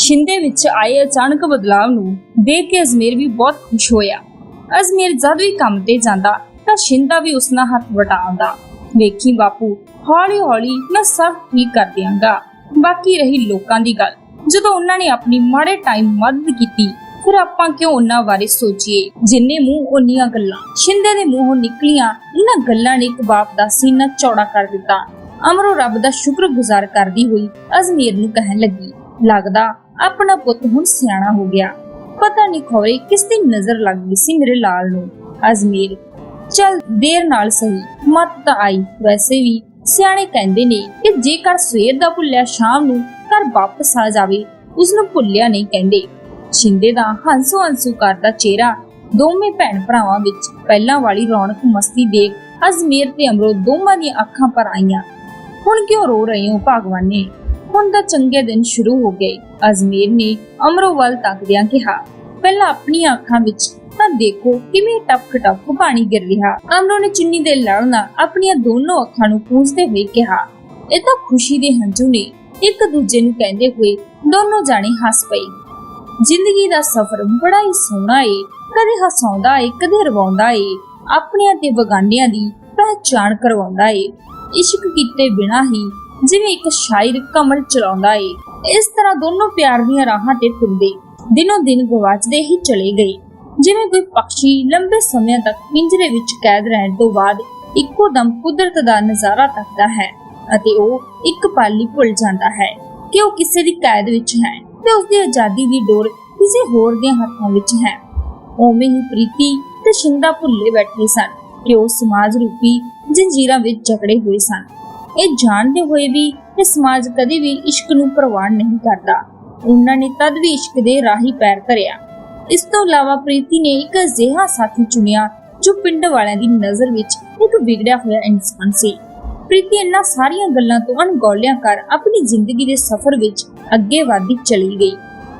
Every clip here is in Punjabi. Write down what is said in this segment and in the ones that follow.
ਸ਼ਿੰਦੇ ਵਿੱਚ ਆਏ ਅਚਾਨਕ ਬਦਲਾਅ ਨੂੰ ਦੇਖ ਕੇ ਅਜ਼ਮੇਰ ਵੀ ਬਹੁਤ ਖੁਸ਼ ਹੋਇਆ। ਅਜ਼ਮੇਰ ਜਦ ਵੀ ਕੰਮ ਤੇ ਜਾਂਦਾ ਤਾਂ ਸ਼ਿੰਦਾ ਵੀ ਉਸ ਨਾਲ ਹੱਥ ਵਟਾਉਂਦਾ ਵੇਖੀ ਬਾਪੂ ਹੌਲੀ ਹੌਲੀ ਮੈਂ ਸਭ ਠੀਕ ਕਰ ਦਿਆਂਗਾ। ਬਾਕੀ ਰਹੀ ਲੋਕਾਂ ਦੀ ਗੱਲ। ਜਦੋਂ ਉਹਨਾਂ ਨੇ ਆਪਣੀ ਮਾੜੇ ਟਾਈਮ ਮਦਦ ਕੀਤੀ, ਫਿਰ ਆਪਾਂ ਕਿਉਂ ਉਹਨਾਂ ਬਾਰੇ ਸੋਚੀਏ? ਜਿੰਨੇ ਮੂੰਹ ਉਨੀਆਂ ਗੱਲਾਂ ਸ਼ਿੰਦੇ ਦੇ ਮੂੰਹੋਂ ਨਿਕਲੀਆਂ, ਇਹਨਾਂ ਗੱਲਾਂ ਨੇ ਇੱਕ ਬਾਪ ਦਾ ਸੀਨਾ ਚੌੜਾ ਕਰ ਦਿੱਤਾ। ਅਮਰੋ ਰੱਬ ਦਾ ਸ਼ੁਕਰਗੁਜ਼ਾਰ ਕਰਦੀ ਹੋਈ ਅਜ਼ਮੀਰ ਨੂੰ ਕਹਿਣ ਲੱਗੀ, ਲੱਗਦਾ ਆਪਣਾ ਪੁੱਤ ਹੁਣ ਸਿਆਣਾ ਹੋ ਗਿਆ। ਪਤਾ ਨਹੀਂ ਖੋਰੇ ਕਿਸ ਦੀ ਨਜ਼ਰ ਲੱਗ ਗਈ ਸੀ ਮੇਰੇ ਲਾਲ ਨੂੰ। ਅਜ਼ਮੀਰ, ਚਲ ਦੇਰ ਨਾਲ ਸਹੀ, ਮਤ ਤਾਂ ਆਈ। ਵੈਸੇ ਵੀ ਸਿਆਣੇ ਕਹਿੰਦੇ ਨੇ ਕਿ ਜੇਕਰ ਸਵੇਰ ਦਾ ਭੁੱਲਿਆ ਸ਼ਾਮ ਨੂੰ ਘਰ ਵਾਪਸ ਆ ਜਾਵੇ ਉਸ ਨੂੰ ਭੁੱਲਿਆ ਨਹੀਂ ਕਹਿੰਦੇ। ਛਿੰਦੇ ਦਾ ਹੰਸੂ ਹੰਸੂ ਕਰਦਾ ਚਿਹਰਾ ਦੋਵੇਂ ਭੈਣ ਭਰਾਵਾਂ ਵਿੱਚ ਪਹਿਲਾਂ ਵਾਲੀ ਰੌਣਕ ਮਸਤੀ ਦੇਖ ਅਜ਼ਮੀਰ ਤੇ ਅਮਰੋ ਦੋਵਾਂ ਦੀਆਂ ਅੱਖਾਂ ਪਰ ਆਈਆਂ। ਹੁਣ ਕਿਉਂ ਰੋ ਰਹੇ ਹੋ ਭਗਵਾਨੇ? ਹੁਣ ਤਾਂ ਚੰਗੇ ਦਿਨ ਸ਼ੁਰੂ ਹੋ ਗਏ। ਅਜ਼ਮੀਰ ਨੇ ਅਮਰੋ ਵੱਲ ਤੱਕਦਿਆਂ ਕਿਹਾ, ਪਹਿਲਾਂ ਆਪਣੀਆਂ ਅੱਖਾਂ ਵਿੱਚ ਤਾਂ ਦੇਖੋ ਕਿਵੇਂ ਟਪਕ ਟਪਕ ਪਾਣੀ ਗਿਰ ਰਿਹਾ। ਅਮਰੋ ਨੇ ਚੁੰਨੀ ਦੇ ਲੜ ਨਾਲ ਆਪਣੀਆਂ ਦੋਨੋਂ ਅੱਖਾਂ ਨੂੰ ਪੂੰਝਦੇ ਹੋਏ ਕਿਹਾ, ਇਹ ਤਾਂ ਖੁਸ਼ੀ ਦੇ ਹੰਝੂ ਨੇ। ਇੱਕ ਦੂਜੇ ਨੂੰ ਕਹਿੰਦੇ ਹੋਏ ਦੋਨੋਂ ਜਾਣੇ ਹੱਸ ਪਏ। ਜ਼ਿੰਦਗੀ ਦਾ ਸਫ਼ਰ ਬੜਾ ਹੀ ਸੋਹਣਾ ਏ। ਕਦੇ ਹਸਾਉਂਦਾ ਏ, ਕਦੇ ਰਵਾਉਂਦਾ ਏ। ਆਪਣਿਆਂ ਤੇ ਬਗਾਨਿਆਂ ਦੀ ਪਹਿਚਾਣ ਕਰਵਾਉਂਦਾ ਏ। ਇਸ਼ਕ ਕੀਤੇ ਬਿਨਾ ਹੀ ਜਿਵੇਂ ਇੱਕ ਸ਼ਾਇਰ ਕਮਲ ਚਲਾਉਂਦਾ ਏ। ਇਸ ਤਰ੍ਹਾਂ ਦੋਨੋਂ ਪਿਆਰ ਦੀਆਂ ਰਾਹਾਂ ਤੇ ਤੁਰਦੇ ਦਿਨੋਂ ਦਿਨ ਗਵਾਚਦੇ ਹੀ ਚਲੇ ਗਏ। ਜਿਵੇਂ ਕੋਈ ਪੰਛੀ ਲੰਬੇ ਸਮੇਂ ਤੱਕ ਪਿੰਜਰੇ ਵਿੱਚ ਕੈਦ ਰਹਿਣ ਤੋਂ ਬਾਅਦ ਇੱਕੋ ਦਮ ਕੁਦਰਤ ਦਾ ਨਜ਼ਾਰਾ ਤੱਕਦਾ ਹੈ ਅਤੇ ਉਹ ਇੱਕ ਪਲ ਲਈ ਭੁੱਲ ਜਾਂਦਾ ਹੈ ਕਿ ਉਹ ਕਿਸੇ ਦੀ ਕੈਦ ਵਿੱਚ ਹੈ ਤੇ ਉਸ ਦੀ ਆਜ਼ਾਦੀ ਦੀ ਡੋਰ ਕਿਸੇ ਹੋਰ ਦੇ ਹੱਥਾਂ ਵਿੱਚ ਹੈ। ਉਵੇਂ ਹੀ ਪ੍ਰੀਤੀ ਤੇ ਸ਼ਿੰਦਾ ਭੁੱਲੇ ਬੈਠੇ ਸਨ ਕਿ ਉਹ ਸਮਾਜ ਰੂਪੀ ਜੰਜੀਰਾਂ ਵਿੱਚ ਜਕੜੇ ਹੋਏ ਸਨ। ਇਹ ਜਾਣਦੇ ਹੋਏ ਵੀ ਕਿ ਸਮਾਜ ਕਦੇ ਵੀ ਇਸ਼ਕ ਨੂੰ ਪ੍ਰਵਾਨ ਨਹੀਂ ਕਰਦਾ। ਉਹਨਾਂ ਨੇ ਤਦ ਵੀ ਇਸ਼ਕ ਦੇ ਰਾਹੀ ਪੈਰ ਧਰਿਆ। ਇਸ ਤੋਂ ਇਲਾਵਾ ਪ੍ਰੀਤੀ ਨੇ ਇੱਕ ਅਜਿਹਾ ਸਾਥੀ ਚੁਣਿਆ, ਜੋ ਪਿੰਡ ਵਾਲਿਆਂ ਦੀ ਨਜ਼ਰ ਵਿੱਚ ਇੱਕ ਵਿਗੜਿਆ ਹੋਇਆ ਇਨਸਾਨ ਸੀ। ਪ੍ਰੀਤੀ ਇਹਨਾਂ ਸਾਰੀਆਂ ਗੱਲਾਂ ਤੋਂ ਅਣਗੌਲਿਆਂ ਕਰ ਆਪਣੀ ਜ਼ਿੰਦਗੀ ਦੇ ਸਫ਼ਰ ਵਿੱਚ ਅੱਗੇ ਵਧਦੀ ਚਲੀ ਗਈ।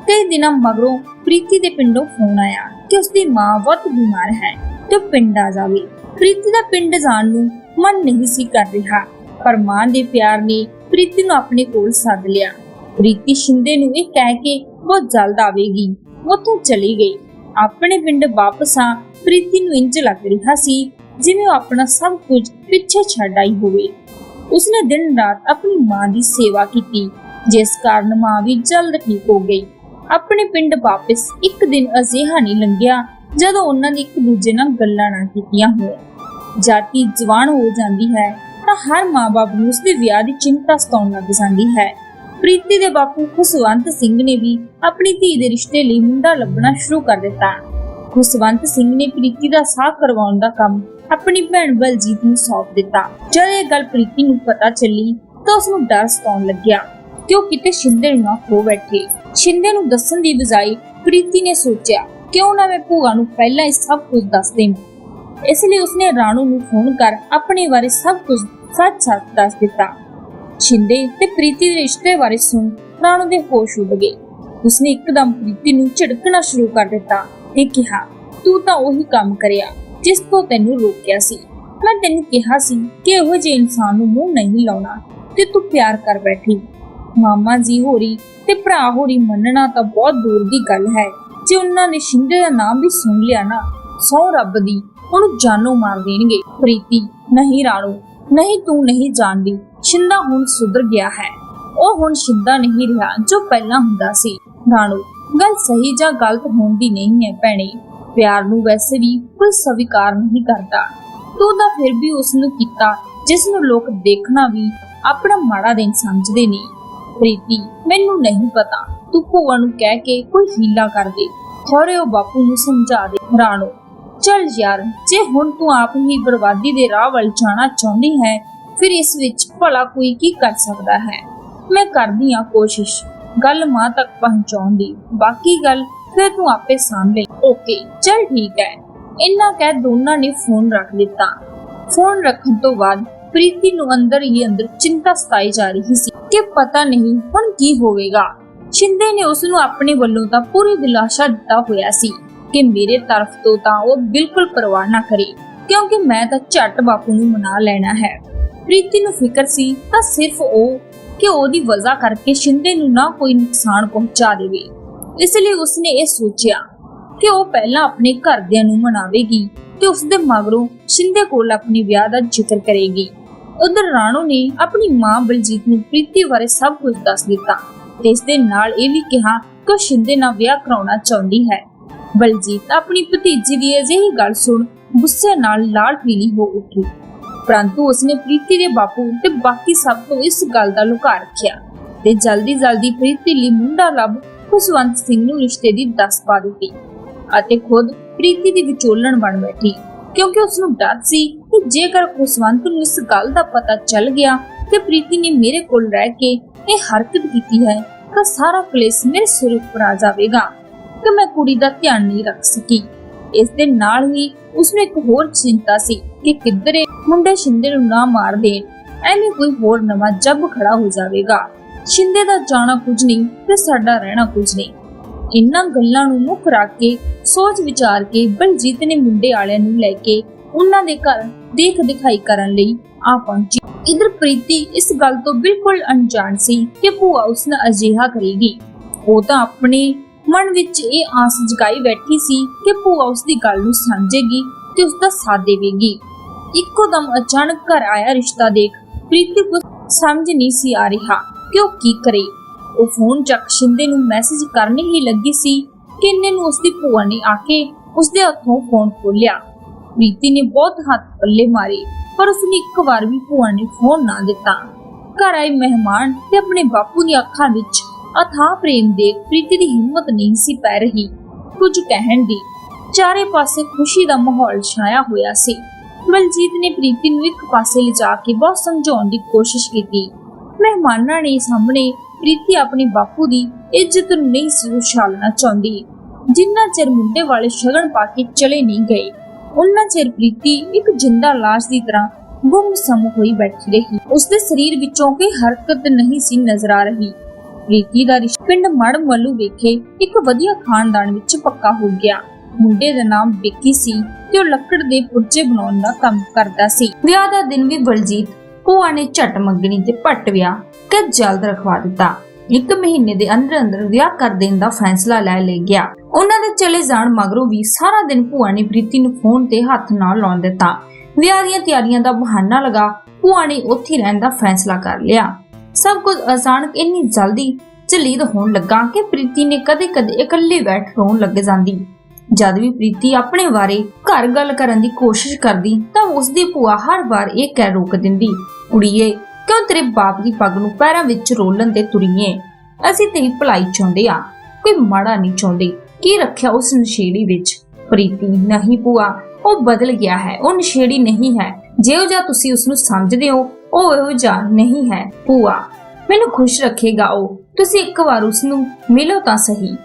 ਕਈ ਦਿਨਾਂ ਮਗਰੋਂ ਪ੍ਰੀਤੀ ਦੇ ਪਿੰਡੋਂ ਫੋਨ ਆਇਆ ਕਿ ਉਸਦੀ ਮਾਂ ਬਹੁਤ ਬਿਮਾਰ ਹੈ, ਤੇ ਪਿੰਡ ਆ ਜਾਵੇ। ਪ੍ਰੀਤੀ ਦਾ ਪਿੰਡ ਜਾਣ ਨੂੰ ਮਨ ਨਹੀਂ ਸੀ ਕਰ ਰਿਹਾ। ਪਰ ਮਾਂ ਦੇ ਪਿਆਰ ਨੇ ਪ੍ਰੀਤੀ ਨੂੰ ਆਪਣੇ ਕੋਲ ਸੱਦ ਲਿਆ। ਪ੍ਰੀਤੀ ਸ਼ਿੰਦੇ ਨੂੰ ਇਹ ਕਹਿ ਕੇ ਬਹੁਤ ਜਲਦ ਆਵੇਗੀ, ਉੱਥੋਂ ਚਲੀ ਗਈ। ਆਪਣੇ ਪਿੰਡ ਵਾਪਸ ਆ ਪ੍ਰੀਤੀ ਨੂੰ ਇੰਜ ਲੱਗ ਰਿਹਾ ਸੀ ਜਿਵੇਂ ਉਹ ਆਪਣਾ ਸਭ ਕੁਝ ਪਿੱਛੇ ਛੱਡ ਆਈ ਹੋਵੇ। ਉਸਨੇ ਦਿਨ ਰਾਤ ਆਪਣੀ ਮਾਂ ਦੀ ਸੇਵਾ ਕੀਤੀ, ਜਿਸ ਕਾਰਨ ਮਾਂ ਵੀ ਜਲਦ ਠੀਕ ਹੋ ਗਈ। ਆਪਣੇ ਪਿੰਡ ਵਾਪਸ ਇੱਕ ਦਿਨ ਅਜਿਹਾ ਨਹੀਂ ਲੰਘਿਆ ਜਦੋਂ ਉਹਨਾਂ ਨੇ ਇੱਕ ਦੂਜੇ ਨਾਲ ਗੱਲਾਂ ਨਾ ਕੀਤੀਆਂ ਹੋਣ। ਜਾਤੀ ਜਵਾਨ ਹੋ ਜਾਂਦੀ ਹੈ ਤਾਂ ਹਰ ਮਾਂ-ਬਾਪ ਨੂੰ ਉਸਦੇ ਵਿਆਹ ਦੀ ਚਿੰਤਾ ਸਤਾਉਣ ਲੱਗ ਜਾਂਦੀ ਹੈ। ਪ੍ਰੀਤੀ ਦੇ ਬਾਪੂ ਖੁਸ਼ਵੰਤ ਸਿੰਘ ਨੇ ਵੀ ਆਪਣੀ ਧੀ ਦੇ ਰਿਸ਼ਤੇ ਲਈ ਮੁੰਡਾ ਲੱਭਣਾ ਸ਼ੁਰੂ ਕਰ ਦਿੱਤਾ। ਖੁਸ਼ਵੰਤ ਸਿੰਘ ਨੇ ਪ੍ਰੀਤੀ ਦਾ ਸਾਹ ਕਰਵਾਉਣ ਦਾ ਕੰਮ ਆਪਣੀ ਭੈਣ ਬਲਜੀਤ ਨੂੰ ਸੌਂਪ ਦਿੱਤਾ। ਜਦ ਇਹ ਗੱਲ ਪ੍ਰੀਤੀ ਨੂੰ ਪਤਾ ਚੱਲੀ ਤਾਂ ਉਸ ਨੂੰ ਡਰ ਸਤਾਉਣ ਲੱਗਿਆ ਕਿ ਉਹ ਕਿਤੇ ਸ਼ਿੰਦੇ ਨੂੰ ਨਾ ਖੋ ਬੈਠੇ। ਸ਼ਿੰਦੇ ਨੂੰ ਦੱਸਣ ਦੀ ਬਜਾਏ ਪ੍ਰੀਤੀ ਨੇ ਸੋਚਿਆ ਕਿਉਂ ਨਾ ਮੈਂ ਭੂਆ ਨੂੰ ਪਹਿਲਾਂ ਹੀ ਸਭ ਕੁਝ ਦੱਸ ਦੇਵਾਂ ਇਸ ਲਈ ਉਸਨੇ ਰਾਣੂ ਨੂੰ ਫੋਨ ਕਰ ਆਪਣੇ ਬਾਰੇ ਸਭ ਕੁਝ ਸੱਚ-ਸੱਚ ਦੱਸ ਦਿੱਤਾ। ਸ਼ਿੰਦੇ ਤੇ ਪ੍ਰੀਤੀ ਦੇ ਰਿਸ਼ਤੇ ਬਾਰੇ ਸੁਣ ਰਾਣੂ ਦੇ ਹੋਸ਼ ਉੱਡ ਗਏ। ਉਸਨੇ ਇੱਕਦਮ ਪ੍ਰੀਤੀ ਨੂੰ ਝਿੜਕਣਾ ਸ਼ੁਰੂ ਕਰ ਦਿੱਤਾ ਤੇ ਕਿਹਾ, ਤੂੰ ਤਾਂ ਉਹੀ ਕੰਮ ਕਰਿਆ ਜਿਸ ਤੋਂ ਤੈਨੂੰ ਰੋਕਿਆ ਸੀ। ਮੈਂ ਤੈਨੂੰ ਕਿਹਾ ਸੀ ਕਿ ਇਹੋ ਜਿਹੇ ਇਨਸਾਨ ਨੂੰ ਮੂੰਹ ਨਹੀਂ ਲਾਉਣਾ ਤੇ ਤੂੰ ਪਿਆਰ ਕਰ ਬੈਠੀ। ਮਾਮਾ ਜੀ ਹੋਰੀ ਤੇ ਭਰਾ ਹੋਰੀ ਮੰਨਣਾ ਤਾਂ ਬਹੁਤ ਦੂਰ ਦੀ ਗੱਲ ਹੈ। ਜੇ ਉਹਨਾਂ ਨੇ ਸ਼ਿੰਦੇ ਦਾ ਨਾਮ ਵੀ ਸੁਣ ਲਿਆ ਨਾ ਸੌ ਰੱਬ ਦੀ, ਉਹਨੂੰ ਜਾਨੋਂ ਮਾਰ ਦੇਣਗੇ। ਪ੍ਰੀਤੀ, ਨਹੀਂ ਰਾਣੋ ਨਹੀਂ ਤੂੰ ਨਹੀਂ ਜਾਣਦੀ ਸ਼ਿੰਦਾ ਹੁਣ ਸੁਧਰ ਗਿਆ ਹੈ। ਉਹ ਹੁਣ ਸ਼ਿੰਦਾ ਨਹੀਂ ਰਿਹਾ ਜੋ ਪਹਿਲਾਂ ਹੁੰਦਾ ਸੀ। ਰਾਣੋ, ਗੱਲ ਸਹੀ ਜਾਂ ਗਲਤ ਹੋਣ ਦੀ ਨਹੀਂ ਹੈ ਭੈਣੇ। ਪਿਆਰ ਨੂੰ ਵੈਸੇ ਵੀ ਕੋਈ ਸਵੀਕਾਰ ਨਹੀਂ ਕਰਦਾ। ਤੂੰ ਤਾਂ ਫਿਰ ਵੀ ਉਸ ਨੂੰ ਕੀਤਾ ਜਿਸ ਨੂੰ ਲੋਕ ਦੇਖਣਾ ਵੀ ਆਪਣਾ ਮਾੜਾ ਦਿਨ ਸਮਝਦੇ ਨੇ। ਪ੍ਰੀਤੀ, ਮੈਨੂੰ ਨਹੀਂ ਪਤਾ। ਤੂੰ ਭੂਆ ਨੂੰ ਕਹਿ ਕੇ ਕੋਈ ਹੀਲਾ ਕਰ ਦੇ। ਥੋੜੇ ਉਹ ਬਾਪੂ ਨੂੰ ਸਮਝਾ ਦੇ। ਰਾਣੋ ਚੱਲ ਯਾਰ, ਜੇ ਹੁਣ ਤੂੰ ਆਪ ਹੀ ਬਰਬਾਦੀ ਦੇ ਰਾਹ ਵੱਲ ਜਾਣਾ ਚਾਹੁੰਦੀ ਹੈ, ਫਿਰ ਇਸ ਵਿੱਚ ਭਲਾ ਕੋਈ ਕੀ ਕਰ ਸਕਦਾ ਹੈ? ਮੈਂ ਕਰਦੀ ਆ ਕੋਸ਼ਿਸ਼, ਗੱਲ ਮਾਂ ਤੱਕ ਪਹੁੰਚਾਉਣ ਦੀ। ਬਾਕੀ ਗੱਲ ਫਿਰ ਤੂੰ ਆਪੇ ਸਾਂਭ। ਲੈ ਓਕੇ ਚਲ ਠੀਕ ਹੈ। ਇੰਨਾ ਕਹਿ ਦੋਨਾਂ ਨੇ ਫੋਨ ਰੱਖ ਦਿੱਤਾ। ਫੋਨ ਰੱਖਣ ਤੋਂ ਬਾਅਦ ਪ੍ਰੀਤੀ ਨੂੰ ਅੰਦਰ ਹੀ ਅੰਦਰ ਚਿੰਤਾ ਸਤਾਈ ਜਾ ਰਹੀ ਸੀ ਕਿ ਪਤਾ ਨਹੀਂ ਹੁਣ ਕੀ ਹੋਵੇਗਾ। ਸ਼ਿੰਦੇ ਨੇ ਉਸ ਨੂੰ ਆਪਣੇ ਵੱਲੋਂ ਤਾਂ ਪੂਰੀ ਦਿਲਾਸ਼ਾ ਦਿੱਤਾ ਹੋਇਆ ਸੀ। ਕਿ ਮੇਰੇ ਤਰਫ ਤੋਂ ਤਾਂ ਉਹ ਬਿਲਕੁਲ ਪਰਵਾਹ ਨਾ ਕਰੇ, ਕਿਉਂਕਿ ਮੈਂ ਤਾਂ ਝੱਟ ਬਾਪੂ ਨੂੰ ਮਨਾ ਲੈਣਾ ਹੈ। ਪ੍ਰੀਤੀ ਨੂੰ ਫਿਕਰ ਸੀ ਤਾਂ ਸਿਰਫ ਉਹ ਕਿ ਉਹਦੀ ਵਜ੍ਹਾ ਕਰਕੇ ਸ਼ਿੰਦੇ ਨੂੰ ਨਾ ਕੋਈ ਨੁਕਸਾਨ ਪਹੁੰਚਾ ਦੇਵੇ। ਇਸ ਲਈ ਉਸਨੇ ਇਹ ਸੋਚਿਆ ਕਿ ਉਹ ਪਹਿਲਾਂ ਆਪਣੇ ਘਰਦਿਆਂ ਨੂੰ ਮਨਾਵੇਗੀ ਤੇ ਉਸਦੇ ਮਗਰੋਂ ਸ਼ਿੰਦੇ ਕੋਲ ਆਪਣੇ ਵਿਆਹ ਦਾ ਜ਼ਿਕਰ ਕਰੇਗੀ। ਉਧਰ ਰਾਣੋ ਨੇ ਆਪਣੀ ਮਾਂ ਬਲਜੀਤ ਨੂੰ ਪ੍ਰੀਤੀ ਬਾਰੇ ਸਭ ਕੁਝ ਦੱਸ ਦਿੱਤਾ ਤੇ ਇਸ ਦੇ ਨਾਲ ਇਹ ਵੀ ਕਿਹਾ ਕਿ ਸ਼ਿੰਦੇ ਨਾਲ ਵਿਆਹ ਕਰਾਉਣਾ ਚਾਹੁੰਦੀ ਹੈ। ਬਲਜੀਤ, ਆਪਣੀ ਭਤੀਜੀ ਦੀ ਅਜਿਹੀ ਗੱਲ ਸੁਣ ਗੁੱਸੇ ਨਾਲ ਲਾਲ ਪੀਲੀ ਹੋ ਉੱਠੀ। ਪਰੰਤੂ ਉਸਨੇ ਪ੍ਰੀਤੀ ਦੇ ਬਾਪੂ ਤੇ ਬਾਕੀ ਸਭ ਤੋਂ ਇਸ ਗੱਲ ਦਾ ਲੁਕਾ ਰੱਖਿਆ ਤੇ ਜਲਦੀ ਜਲਦੀ ਪ੍ਰੀਤੀ ਲਈ ਮੁੰਡਾ ਲੱਭ ਖੁਸ਼ਵੰਤ ਸਿੰਘ ਨੂੰ ਰਿਸ਼ਤੇ ਦੀ ਦੱਸ ਪਾ ਦਿੱਤੀ ਅਤੇ ਖੁਦ ਪ੍ਰੀਤੀ ਦੀ ਵਿਚੋਲਣ ਬਣ ਬੈਠੀ। ਕਿਉਂਕਿ ਉਸ ਨੂੰ ਡਰ ਸੀ ਕਿ ਜੇਕਰ ਖੁਸ਼ਵੰਤ ਨੂੰ ਇਸ ਗੱਲ ਦਾ ਪਤਾ ਚੱਲ ਗਿਆ ਕਿ ਪ੍ਰੀਤੀ ਨੇ ਮੇਰੇ ਕੋਲ ਰਹਿ ਕੇ ਇਹ ਹਰਕਤ ਕੀਤੀ ਹੈ ਤਾਂ ਸਾਰਾ ਕਲੇਸ਼ ਮੇਰੇ ਸਿਰ ਉੱਪਰ ਆ ਜਾਵੇਗਾ। ਕਿ ਮੈਂ ਕੁੜੀ ਦਾ ਧਿਆਨ ਨਹੀਂ ਰੱਖ ਸਕੀ। ਇਸ ਦੇ ਨਾਲ ਹੀ ਉਸਨੂੰ ਇੱਕ ਹੋਰ ਚਿੰਤਾ ਸੀ ਕਿ ਕਿੱਧਰੇ ਮੁੰਡੇ ਸ਼ਿੰਦੇ ਨੂੰ ਨਾ ਮਾਰ ਦੇਣ, ਐਵੇਂ ਕੋਈ ਹੋਰ ਨਵਾਂ ਜੱਬ ਖੜਾ ਹੋ ਜਾਵੇਗਾ। ਸ਼ਿੰਦੇ ਦਾ ਜਾਣਾ ਕੁਝ ਨਹੀਂ ਤੇ ਸਾਡਾ ਰਹਿਣਾ ਕੁਝ ਨਹੀਂ। ਇਨ੍ਹਾਂ ਗੱਲਾਂ ਨੂੰ ਮੁੱਖ ਰੱਖ ਕੇ, ਸੋਚ ਵਿਚਾਰ ਕੇ ਬਲਜੀਤ ਨੇ ਮੁੰਡੇ ਵਾਲਿਆਂ ਨੂੰ ਲੈ ਕੇ ਉਹਨਾਂ ਦੇ ਘਰ ਦੇਖ ਦਿਖਾਈ ਕਰਨ ਲਈ ਆ ਪਹੁੰਚੀ। ਇਧਰ ਪ੍ਰੀਤੀ ਇਸ ਗੱਲ ਤੋਂ ਬਿਲਕੁਲ ਅਣਜਾਣ ਸੀ ਕਿ ਭੂਆ ਉਸ ਨਾਲ ਅਜਿਹਾ ਕਰੇਗੀ। ਉਹ ਤਾਂ ਆਪਣੇ ਮਨ ਵਿੱਚ ਇਹ ਆਸ ਜਗਾਈ ਬੈਠੀ ਸੀ ਕਿ ਭੂਆ ਉਸ ਦੀ ਗੱਲ ਨੂੰ ਸਮਝੇਗੀ ਤੇ ਉਸ ਦਾ ਸਾਥ ਦੇਵੇਗੀ। ਇੱਕੋ ਦਮ ਅਚਾਨਕ ਘਰ ਆਇਆ ਰਿਸ਼ਤਾ ਦੇਖ ਪ੍ਰੀਤੀ ਕੁਝ ਸਮਝ ਨਹੀਂ ਸੀ ਆ ਰਿਹਾ ਕਿ ਉਹ ਕੀ ਕਰੇ। ਉਹ ਫੋਨ ਚੱਕ ਸ਼ਿੰਦੇ ਨੂੰ ਮੈਸੇਜ ਕਰਨੇ ਹੀ ਲੱਗੀ ਸੀ ਕਿ ਇੰਨੇ ਨੂੰ ਉਸਦੀ ਭੂਆ ਨੇ ਆ ਕੇ ਉਸਦੇ ਹੱਥੋਂ ਫੋਨ ਖੋਲਿਆ ਪ੍ਰੀਤੀ ਨੇ ਬਹੁਤ ਹੱਥ ਪੱਲੇ ਮਾਰੇ, ਪਰ ਉਸਨੇ ਇੱਕ ਵਾਰ ਵੀ ਭੂਆ ਨੇ ਫੋਨ ਨਾ ਦਿੱਤਾ। ਘਰ ਆਏ ਮਹਿਮਾਨ ਤੇ ਆਪਣੇ ਬਾਪੂ ਦੀਆਂ ਅੱਖਾਂ ਵਿੱਚ ਅਥਾਹ ਪ੍ਰੇਮ ਦੇਖ ਪ੍ਰੀਤੀ ਦੀ ਹਿੰਮਤ ਨਹੀਂ ਸੀ ਪੈ ਰਹੀ। ਕੁਝ ਕਹਿਣ ਦੀ ਚਾਰੇ ਪਾਸੇ ਖੁਸ਼ੀ ਦਾ ਮਾਹੌਲ ਛਾਇਆ ਹੋਇਆ ਸੀ। ਬਲਜੀਤ ਨੇ ਪ੍ਰੀਤੀ ਨੂੰ ਇੱਕ ਪਾਸੇ ਲਿਜਾ ਕੇ ਬਹੁਤ ਸਮਝਾਉਣ ਦੀ ਕੋਸ਼ਿਸ਼ ਕੀਤੀ। ਮਹਿਮਾਨਾਂ ਨੇ ਸਾਹਮਣੇ ਪ੍ਰੀਤੀ ਆਪਣੇ ਬਾਪੂ ਦੀ ਇੱਜ਼ਤ ਨੂੰ ਨਹੀਂ ਸੀ ਉਛਾਲਣਾ ਚਾਹੁੰਦੀ। ਜਿੰਨਾ ਚਿਰ ਮੁੰਡੇ ਵਾਲੇ ਸ਼ਗਨ ਪਾ ਕੇ ਚਲੇ ਨਹੀਂ ਗਏ, ਉਹਨਾਂ ਚਿਰ ਪ੍ਰੀਤੀ ਇੱਕ ਜਿੰਦਾ ਲਾਸ਼ ਦੀ ਤਰ੍ਹਾਂ ਗੁੰਮ ਸਮ ਹੋਈ ਬੈਠੀ ਰਹੀ। ਉਸਦੇ ਸਰੀਰ ਵਿੱਚੋਂ ਕੋਈ ਹਰਕਤ ਨਹੀਂ ਸੀ ਨਜ਼ਰ ਆ ਰਹੀ। ਪ੍ਰੀਤੀ ਦਾ ਰਿਸ਼ਤਾ ਪਿੰਡ ਮੜਮ ਵੱਲੋਂ ਵੇਖੇ ਇੱਕ ਵਧੀਆ ਖਾਨਦਾਨ ਵਿੱਚ ਪੱਕਾ ਹੋ ਗਿਆ। ਮੁੰਡੇ ਦਾ ਨਾਮ ਵਿੱਕੀ ਸੀ ਤੇ ਉਹ ਲੱਕੜ ਦੇ ਪੁਰਜੇ ਬਣਾਉਣ ਦਾ ਕੰਮ ਕਰਦਾ ਸੀ। ਵਿਆਹ ਦਾ ਦਿਨ ਵੀ ਬਲਜੀਤ ਭੂਆ ਨੇ ਝਟ ਮੰਗਣੀ ਤੇ ਪੱਟ ਵਿਆਹ ਕਿ ਜਲਦ ਰਖਵਾ ਦਿੱਤਾ। ਇੱਕ ਮਹੀਨੇ ਦੇ ਅੰਦਰ ਅੰਦਰ ਵਿਆਹ ਕਰ ਦੇਣ ਦਾ ਫੈਸਲਾ ਲੈ ਲਿਆ ਗਿਆ। ਉਹਨਾਂ ਦੇ ਚਲੇ ਜਾਣ ਮਗਰੋਂ ਵੀ ਸਾਰਾ ਦਿਨ ਭੂਆ ਨੇ ਪ੍ਰੀਤੀ ਨੂੰ ਫੋਨ ਤੇ ਹੱਥ ਨਾਲ ਲਾਉਣ ਦਿੱਤਾ। ਵਿਆਹ ਦੀਆਂ ਤਿਆਰੀਆਂ ਦਾ ਬਹਾਨਾ ਲਗਾ ਭੂਆ ਨੇ ਉੱਥੇ ਰਹਿਣ ਦਾ ਫੈਸਲਾ ਕਰ ਲਿਆ। ਸਭ ਕੁਝ ਅਚਾਨਕ ਇੰਨੀ ਜਲਦੀ ਝਲੀਦ ਹੋਣ ਲੱਗਾ ਕਿ ਪ੍ਰੀਤੀ ਨੇ ਕਦੇ-ਕਦੇ ਇਕੱਲੇ ਬੈਠ ਰੋਣ ਲੱਗ ਜਾਂਦੀ। ਜਦ ਵੀ ਪ੍ਰੀਤੀ ਆਪਣੇ ਬਾਰੇ ਘਰ ਗੱਲ ਕਰਨ ਦੀ ਕੋਸ਼ਿਸ਼ ਕਰਦੀ, ਤਾਂ ਉਸ ਦੀ ਭੂਆ ਹਰ ਵਾਰ ਇਹ ਕਹਿ ਰੋਕ ਦਿੰਦੀ, ਕੁੜੀਏ, ਕਿਉਂ ਤੇਰੇ ਬਾਪ ਦੀ ਪੱਗ ਨੂੰ ਪੈਰਾਂ ਵਿੱਚ ਰੋਲਣ ਤੇ ਤੁਰੀਏ? ਅਸੀਂ ਤੇਰੀ ਭਲਾਈ ਚਾਹੁੰਦੇ ਆ, ਕੋਈ ਮਾੜਾ ਨਹੀਂ ਚਾਹੁੰਦੇ। ਕੀ ਰੱਖਿਆ ਉਸ ਨਸ਼ੇੜੀ ਵਿੱਚ? ਪ੍ਰੀਤੀ, ਨਹੀਂ ਭੂਆ ਉਹ ਬਦਲ ਗਿਆ ਹੈ, ਉਹ ਨਸ਼ੇੜੀ ਨਹੀਂ ਹੈ। ਜਿਹੋ ਜਿਹਾ ਤੁਸੀਂ ਉਸ ਨੂੰ ਸਮਝਦੇ ਹੋ, ਉਹ ਇਹੋ ਜਿਹਾ ਨਹੀਂ ਹੈ, ਭੂਆ। ਮੈਨੂੰ ਖੁਸ਼ ਰੱਖੇਗਾ ਉਹ। ਤੁਸੀਂ ਇੱਕ ਵਾਰ ਉਸ ਨੂੰ ਮਿਲੋ ਤਾਂ ਸਹੀ।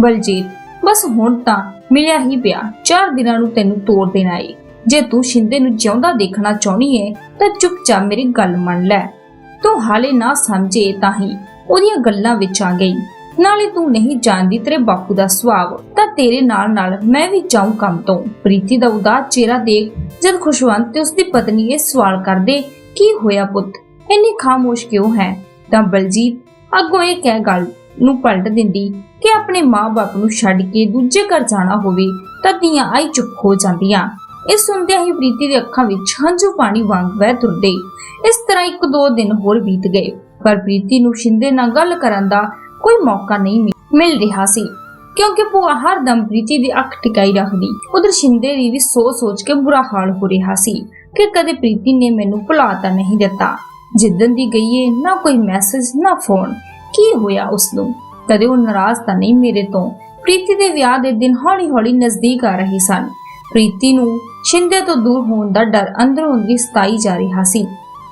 ਬਲਜੀਤ, ਬਸ ਹੁਣ ਤਾਂ ਮਿਲਿਆ ਹੀ ਪਿਆ। ਚਾਰ ਦਿਨਾਂ ਨੂੰ ਤੈਨੂੰ ਤੋੜ ਦੇਣਾ ਏ। ਜੇ ਤੂੰ ਸ਼ਿੰਦੇ ਨੂੰ ਜਿਉਂਦਾ ਦੇਖਣਾ ਚਾਹਣੀ ਏ, ਤਾਂ ਚੁੱਪਚਾਪ ਮੇਰੀ ਗੱਲ ਮੰਨ ਲੈ। ਤੂੰ ਹਾਲੇ ਨਾ ਸਮਝੇ ਤਾਂ ਹੀ ਉਹਦੀਆਂ ਗੱਲਾਂ ਵਿੱਚ ਆ ਗਈ। ਨਾਲੇ ਤੂੰ ਨਹੀਂ ਜਾਣਦੀ ਤੇਰੇ ਬਾਪੂ ਦਾ ਸੁਭਾਅ, ਤਾਂ ਤੇਰੇ ਨਾਲ ਨਾਲ ਮੈਂ ਵੀ ਜਾਉਂ ਕੰਮ ਤੋਂ। ਪ੍ਰੀਤੀ ਦਾ ਉਦਾਸ ਚਿਹਰਾ ਦੇਖ, ਜਦ ਖੁਸ਼ਵੰਤ ਤੇ ਉਸਦੀ ਪਤਨੀ ਇਹ ਸਵਾਲ ਕਰਦੇ, ਕੀ ਹੋਇਆ ਪੁੱਤ? ਇੰਨੀ ਖਾਮੋਸ਼ ਕਿਉਂ ਹੈ? ਤਾਂ ਬਲਜੀਤ ਅੱਗੋਂ ਇਹ ਕਹਿ ਗੱਲ ਨੂੰ ਪਲਟ ਦਿੰਦੀ ਕਿ ਆਪਣੇ ਮਾਂ-ਬਾਪ ਨੂੰ ਛੱਡ ਕੇ ਦੂਜੇ ਘਰ ਜਾਣਾ ਹੋਵੇ, ਤਾਂ ਧੀਆਂ ਆਈ ਚੁੱਪ ਹੋ ਜਾਂਦੀਆਂ। ਇਹ ਸੁਣਦਿਆਂ ਹੀ ਪ੍ਰੀਤੀ ਦੇ ਅੱਖਾਂ ਵਿੱਚ ਹੰਝੂ ਪਾਣੀ ਵਾਂਗ ਵਹਿ ਤੁਰਦੇ। ਇਸ ਤਰ੍ਹਾਂ ਇੱਕ ਦੋ ਦਿਨ ਹੋਰ ਬੀਤ ਗਏ, ਪਰ ਪ੍ਰੀਤੀ ਨੂੰ ਸ਼ਿੰਦੇ ਨਾਲ ਗੱਲ ਕਰਨ ਦਾ ਕੋਈ ਮੌਕਾ ਨਹੀਂ ਮਿਲ ਰਿਹਾ ਸੀ, ਕਿਉਂਕਿ ਭੂਆ ਹਰ ਦਮ ਪ੍ਰੀਤੀ ਦੀ ਅੱਖ ਟਿਕਾਈ ਰੱਖਦੀ। ਉਧਰ ਸ਼ਿੰਦੇ ਦੀ ਵੀ ਸੋਚ ਸੋਚ ਕੇ ਬੁਰਾ ਹਾਲ ਹੋ ਰਿਹਾ ਸੀ ਕਿ ਕਦੇ ਪ੍ਰੀਤੀ ਨੇ ਮੈਨੂੰ ਭੁਲਾ ਤਾਂ ਨਹੀਂ ਦਿੱਤਾ। ਜਿੱਦਨ ਦੀ ਗਈ ਏ, ਨਾ ਕੋਈ ਮੈਸੇਜ, ਨਾ ਫੋਨ। ਕੀ ਹੋਇਆ ਉਸ ਨੂੰ ਕਦੇ ਉਹ ਨਾਰਾਜ਼ ਤਾਂ ਨਹੀਂ ਮੇਰੇ ਤੋਂ? ਪ੍ਰੀਤੀ ਦੇ ਵਿਆਹ ਦੇ ਦਿਨ ਹੌਲੀ-ਹੌਲੀ ਨਜ਼ਦੀਕ ਆ ਰਹੇ ਸਨ। ਪ੍ਰੀਤੀ ਨੂੰ ਸ਼ਿੰਦੇ ਤੋਂ ਦੂਰ ਹੋਣ ਦਾ ਡਰ ਅੰਦਰੋਂ ਅੰਦਰੀ ਸਤਾਈ ਜਾ ਰਿਹਾ ਸੀ।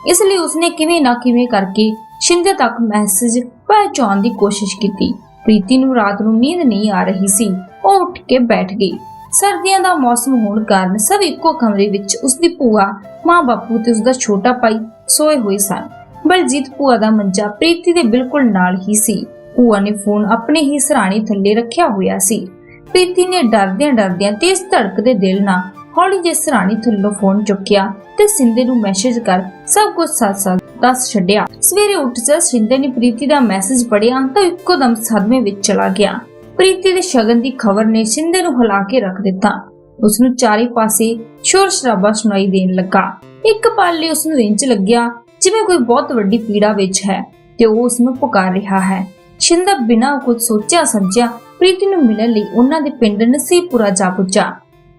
ਇਸ ਲਈ ਉਸਨੇ ਕਿਵੇਂ ਨਾ ਕਿਵੇਂ ਕਰਕੇ ਸ਼ਿੰਦੇ ਤੱਕ ਮੈਸੇਜ ਪਹੁੰਚਾਉਣ ਦੀ ਕੋਸ਼ਿਸ਼ ਕੀਤੀ। ਪ੍ਰੀਤੀ ਨੂੰ ਰਾਤ ਨੂੰ ਨੀਂਦ ਨਹੀਂ ਆ ਰਹੀ ਸੀ। ਉਹ ਉੱਠ ਕੇ ਬੈਠ ਗਈ। ਸਰਦੀਆਂ ਦਾ ਮੌਸਮ ਹੋਣ ਕਾਰਨ ਸਭ ਇੱਕੋ ਕਮਰੇ ਵਿੱਚ ਉਸਦੀ ਭੂਆ, ਮਾਂ ਬਾਪੂ ਤੇ ਉਸਦਾ ਛੋਟਾ ਭਾਈ ਸੋਏ ਹੋਏ ਸਨ। ਬਲਜੀਤ ਭੂਆ ਦਾ ਮੰਜਾ ਪ੍ਰੀਤੀ ਦੇ ਬਿਲਕੁਲ ਨਾਲ ਹੀ ਸੀ। ਭੂਆ ਨੇ ਫੋਨ ਆਪਣੇ ਹੀ ਸਰਾਣੇ ਥੱਲੇ ਰੱਖਿਆ ਹੋਇਆ ਸੀ। ਪ੍ਰੀਤੀ ਨੇ ਡਰਦਿਆਂ ਡਰਦਿਆਂ ਤੇਜ਼ ਧੜਕਦੇ ਦਿਲ ਨਾਲ ਹੌਲੀ ਜਿਹੇ ਸਰਾਣੀ ਥੱਲੋਂ ਫੋਨ ਚੁੱਕਿਆ ਤੇ ਸਿੰਦੇ ਨੂੰ ਮੈਸੇਜ ਕਰ ਸਭ ਕੁਝ ਸੱਚ-ਸੱਚ ਦੱਸ ਛੱਡਿਆ। ਸਵੇਰੇ ਉੱਠ ਜਾ ਸਿੰਦੇ ਨੇ ਪ੍ਰੀਤੀ ਦਾ ਮੈਸੇਜ ਪੜਿਆ ਤਾਂ ਇੱਕੋ ਦਮ ਸਦਮੇ ਵਿੱਚ ਚਲਾ ਗਿਆ। ਪ੍ਰੀਤੀ ਦੇ ਸ਼ਗਨ ਦੀ ਖਬਰ ਨੇ ਸਿੰਦੇ ਨੂੰ ਹਿਲਾ ਕੇ ਰੱਖ ਦਿੱਤਾ। ਉਸ ਨੂੰ ਚਾਰੇ ਪਾਸੇ ਸ਼ੋਰ ਸ਼ਰਾਬਾ ਸੁਣਾਈ ਦੇਣ ਲੱਗਾ। ਇੱਕ ਪਲ ਲਈ ਉਸ ਨੂੰ ਇੰਜ ਲੱਗਿਆ ਜਿਵੇਂ ਕੋਈ ਬਹੁਤ ਵੱਡੀ ਪੀੜਾ ਵਿੱਚ ਹੈ ਤੇ ਉਹ ਉਸ ਨੂੰ ਪੁਕਾਰ ਰਿਹਾ ਹੈ। ਸ਼ਿੰਦਾ ਬਿਨਾਂ ਕੁਝ ਸੋਚਿਆ ਸਮਝਿਆ ਪ੍ਰੀਤੀ ਨੂੰ ਮਿਲਣ ਲਈ ਉਹਨਾਂ ਦੇ ਪਿੰਡ ਨਸੀਬਪੁਰਾ ਜਾ ਪੁੱਜਾ।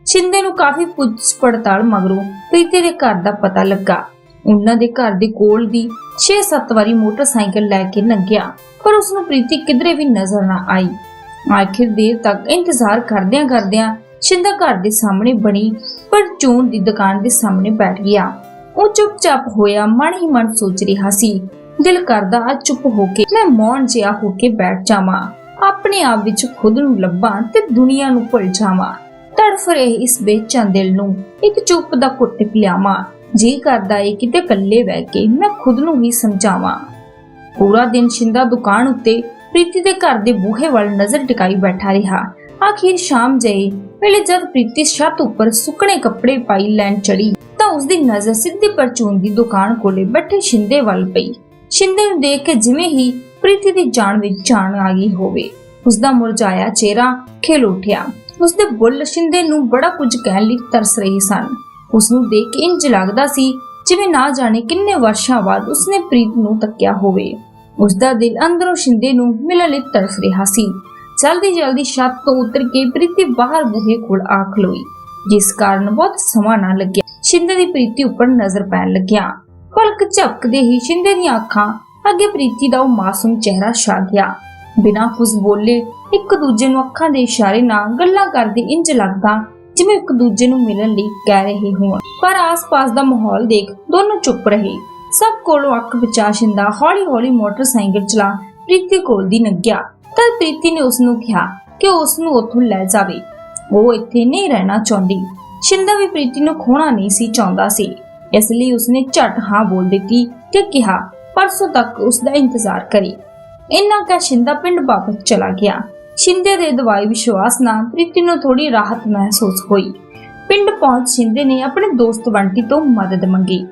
ਸ਼ਿੰਦੇ ਨੂੰ ਕਾਫੀ ਪੁੱਛ ਪੜਤਾਲ ਮਗਰੋਂ ਪ੍ਰੀਤੀ ਦੇ ਘਰ ਦਾ ਪਤਾ ਲੱਗਾ। ਉਹਨਾਂ ਦੇ ਘਰ ਦੇ ਕੋਲ ਦੀ 6-7 ਵਾਰੀ ਮੋਟਰਸਾਈਕਲ ਲੈ ਕੇ ਲੰਘਿਆ ਪਰ ਉਸ ਨੂੰ ਪ੍ਰੀਤੀ ਕਿਧਰੇ ਵੀ ਨਜ਼ਰ ਨਾ ਆਈ। ਆਖਿਰ ਦੇਰ ਤੱਕ ਇੰਤਜ਼ਾਰ ਕਰਦਿਆਂ ਕਰਦਿਆਂ ਸ਼ਿੰਦਾ ਘਰ ਦੇ ਸਾਹਮਣੇ ਬਣੀ, ਪਰ ਚੋਣ ਦੀ ਦੁਕਾਨ ਦੇ ਸਾਹਮਣੇ ਬੈਠ ਗਿਆ। ਉਹ ਚੁੱਪਚਾਪ ਹੋਇਆ ਮਨ ਹੀ ਮਨ ਸੋਚ ਰਿਹਾ ਸੀ। ਦਿਲ ਕਰਦਾ, ਆ ਚੁੱਪ ਹੋ ਕੇ ਮੈਂ ਮੌਨ ਜਿਹਾ ਹੋ ਕੇ ਬੈਠ ਜਾਵਾਂ। ਆਪਣੇ ਆਪ ਵਿੱਚ ਖੁਦ ਨੂੰ ਲੱਭਾਂ ਤੇ ਦੁਨੀਆ ਨੂੰ ਭੁੱਲ ਜਾਵਾਂ। ਤੜਫ ਰਹੇ ਇਸ ਬੇਚੈਨ ਦਿਲ ਨੂੰ। ਇੱਕ ਚੁੱਪ ਦਾ ਕੁੱਟ ਪਿਲਾਵਾਂ। ਜੀ ਕਰਦਾ ਏ ਕਿਤੇ ਇਕੱਲੇ ਬਹਿ ਕੇ ਮੈਂ ਖੁਦ ਨੂੰ ਹੀ ਸਮਝਾਵਾਂ। ਪੂਰਾ ਦਿਨ ਸ਼ਿੰਦਾ ਦੁਕਾਨ ਉੱਤੇ ਪ੍ਰੀਤੀ ਦੇ ਘਰ ਦੇ ਬੂਹੇ ਵੱਲ ਨਜ਼ਰ ਟਿਕਾਈ ਬੈਠਾ ਰਿਹਾ। ਆਖਿਰ ਸ਼ਾਮ ਜਈ ਵੇਲੇ ਜਦ ਪ੍ਰੀਤੀ ਛੱਤ ਉੱਪਰ ਸੁੱਕਣੇ ਕੱਪੜੇ ਪਾਈ ਲੈਣ ਚੜੀ, ਤਾਂ ਉਸ ਦੀ ਨਜ਼ਰ ਸਿੱਧੀ ਪਰਚੂਨ ਦੀ ਦੁਕਾਨ ਕੋਲੇ ਬੈਠੇ ਸ਼ਿੰਦੇ ਵੱਲ ਪਈ। ਸ਼ਿੰਦੇ ਨੂੰ ਦੇਖ ਕੇ ਜਿਵੇਂ ਹੀ ਪ੍ਰੀਤੀ ਦੀ ਜਾਨ ਵਿੱਚ ਜਾਨ ਆ ਗਈ ਹੋਵੇ ਉਸ ਦਾ ਮੁਰਝਾਇਆ ਚਿਹਰਾ ਖਿਲ ਉੱਠਿਆ। ਉਸ ਬੁੱਲ ਸ਼ਿੰਦੇ ਨੂੰ ਬੜਾ ਕੁਝ ਕਹਿਣ ਲਈ ਤਰਸ ਰਹੇ ਸਨ। ਉਸ ਨੂੰ ਦੇਖ ਕੇ ਇੰਜ ਲੱਗਦਾ ਸੀ, ਜਿਵੇਂ ਨਾ ਜਾਣੇ ਕਿੰਨੇ ਵਰਸ਼ਾਂ ਬਾਅਦ ਉਸਨੇ ਪ੍ਰੀਤ ਨੂੰ ਤੱਕਿਆ ਹੋਵੇ। ਉਸ ਦਿਲ ਅੰਦਰੋਂ ਸ਼ਿੰਦੇ ਨੂੰ ਮਿਲਣ ਲਈ ਤਰਸ ਰਿਹਾ ਸੀ। ਜਲਦੀ ਜਲਦੀ ਛੱਤ ਤੋਂ ਉਤਰ ਕੇ ਪ੍ਰੀਤੀ ਬਾਹਰ ਬੂਹੇ ਕੋਲ ਆ ਖਲੋਈ ਜਿਸ ਕਾਰਨ ਬਹੁਤ ਸਮਾਂ ਨਾ ਲੱਗਿਆ। ਸ਼ਿੰਦੇ ਦੀ ਪ੍ਰੀਤੀ ਉੱਪਰ ਨਜ਼ਰ ਪੈਣ ਲੱਗਿਆ। ਪਲਕ ਝਪਕਦੇ ਹੀ ਸ਼ਿੰਦੇ ਦੀਆਂ ਅੱਖਾਂ ਅੱਗੇ ਪ੍ਰੀਤੀ ਦਾ ਉਹ ਮਾਸੂਮ ਚਿਹਰਾ ਛਾ ਗਿਆ। ਬਿਨਾਂ ਕੁਝ ਬੋਲੇ ਇੱਕ ਦੂਜੇ ਨੂੰ ਅੱਖਾਂ ਦੇ ਇਸ਼ਾਰੇ ਨਾਲ ਗੱਲਾਂ ਕਰਦੇ ਇੰਜ ਲੱਗਦਾ ਜਿਵੇਂ ਇੱਕ ਦੂਜੇ ਨੂੰ ਮਿਲਣ ਲਈ ਕਹਿ ਰਹੇ ਹੋਣ। ਪਰ ਆਸ-ਪਾਸ ਦਾ ਮਾਹੌਲ ਦੇਖ ਦੋਨੋਂ ਚੁੱਪ ਰਹੇ। ਸਭ ਕੋਲੋਂ ਅੱਖ ਬਚਾ ਸ਼ਿੰਦਾ ਹੌਲੀ-ਹੌਲੀ ਮੋਟਰਸਾਈਕਲ ਚਲਾ ਪ੍ਰੀਤੀ ਕੋਲ ਦੀ ਲੰਘਿਆ ਤਦ ਪ੍ਰੀਤੀ ਨੇ ਉਸ ਨੂੰ ਕਿਹਾ ਕਿ ਉਸ ਨੂੰ ਉੱਥੋਂ ਲੈ ਜਾਵੇ। ਉਹ ਇੱਥੇ ਨਹੀਂ ਰਹਿਣਾ ਚਾਹੁੰਦੀ। ਸ਼ਿੰਦਾ ਵੀ ਪ੍ਰੀਤੀ ਨੂੰ ਖੋਣਾ ਨਹੀਂ ਸੀ ਚਾਹੁੰਦਾ ਸੀ। ਇਸ ਲਈ ਉਸਨੇ ਝਟ ਹਾਂ ਬੋਲ ਦਿੱਤੀ ਤੇ ਕਿਹਾ, ਪਰਸੋਂ ਤੱਕ ਉਸ ਦਾ ਇੰਤਜ਼ਾਰ ਕਰੀ। ਇੰਨਾ ਕਹਿ ਸ਼ਿੰਦਾ ਪਿੰਡ ਵਾਪਸ ਚਲਾ ਗਿਆ। ਸ਼ਿੰਦੇ ਦੇ ਦਵਾਈ ਵਿਸ਼ਵਾਸ ਨਾਲ ਪ੍ਰੀਤੀ ਨੂੰ ਥੋੜੀ ਰਾਹਤ ਮਹਿਸੂਸ ਹੋਈ। ਪਿੰਡ ਪਹੁੰਚ ਸ਼ਿੰਦੇ ਨੇ ਆਪਣੇ ਦੋਸਤ ਬੰਟੀ ਤੋਂ ਮਦਦ ਮੰਗੀ।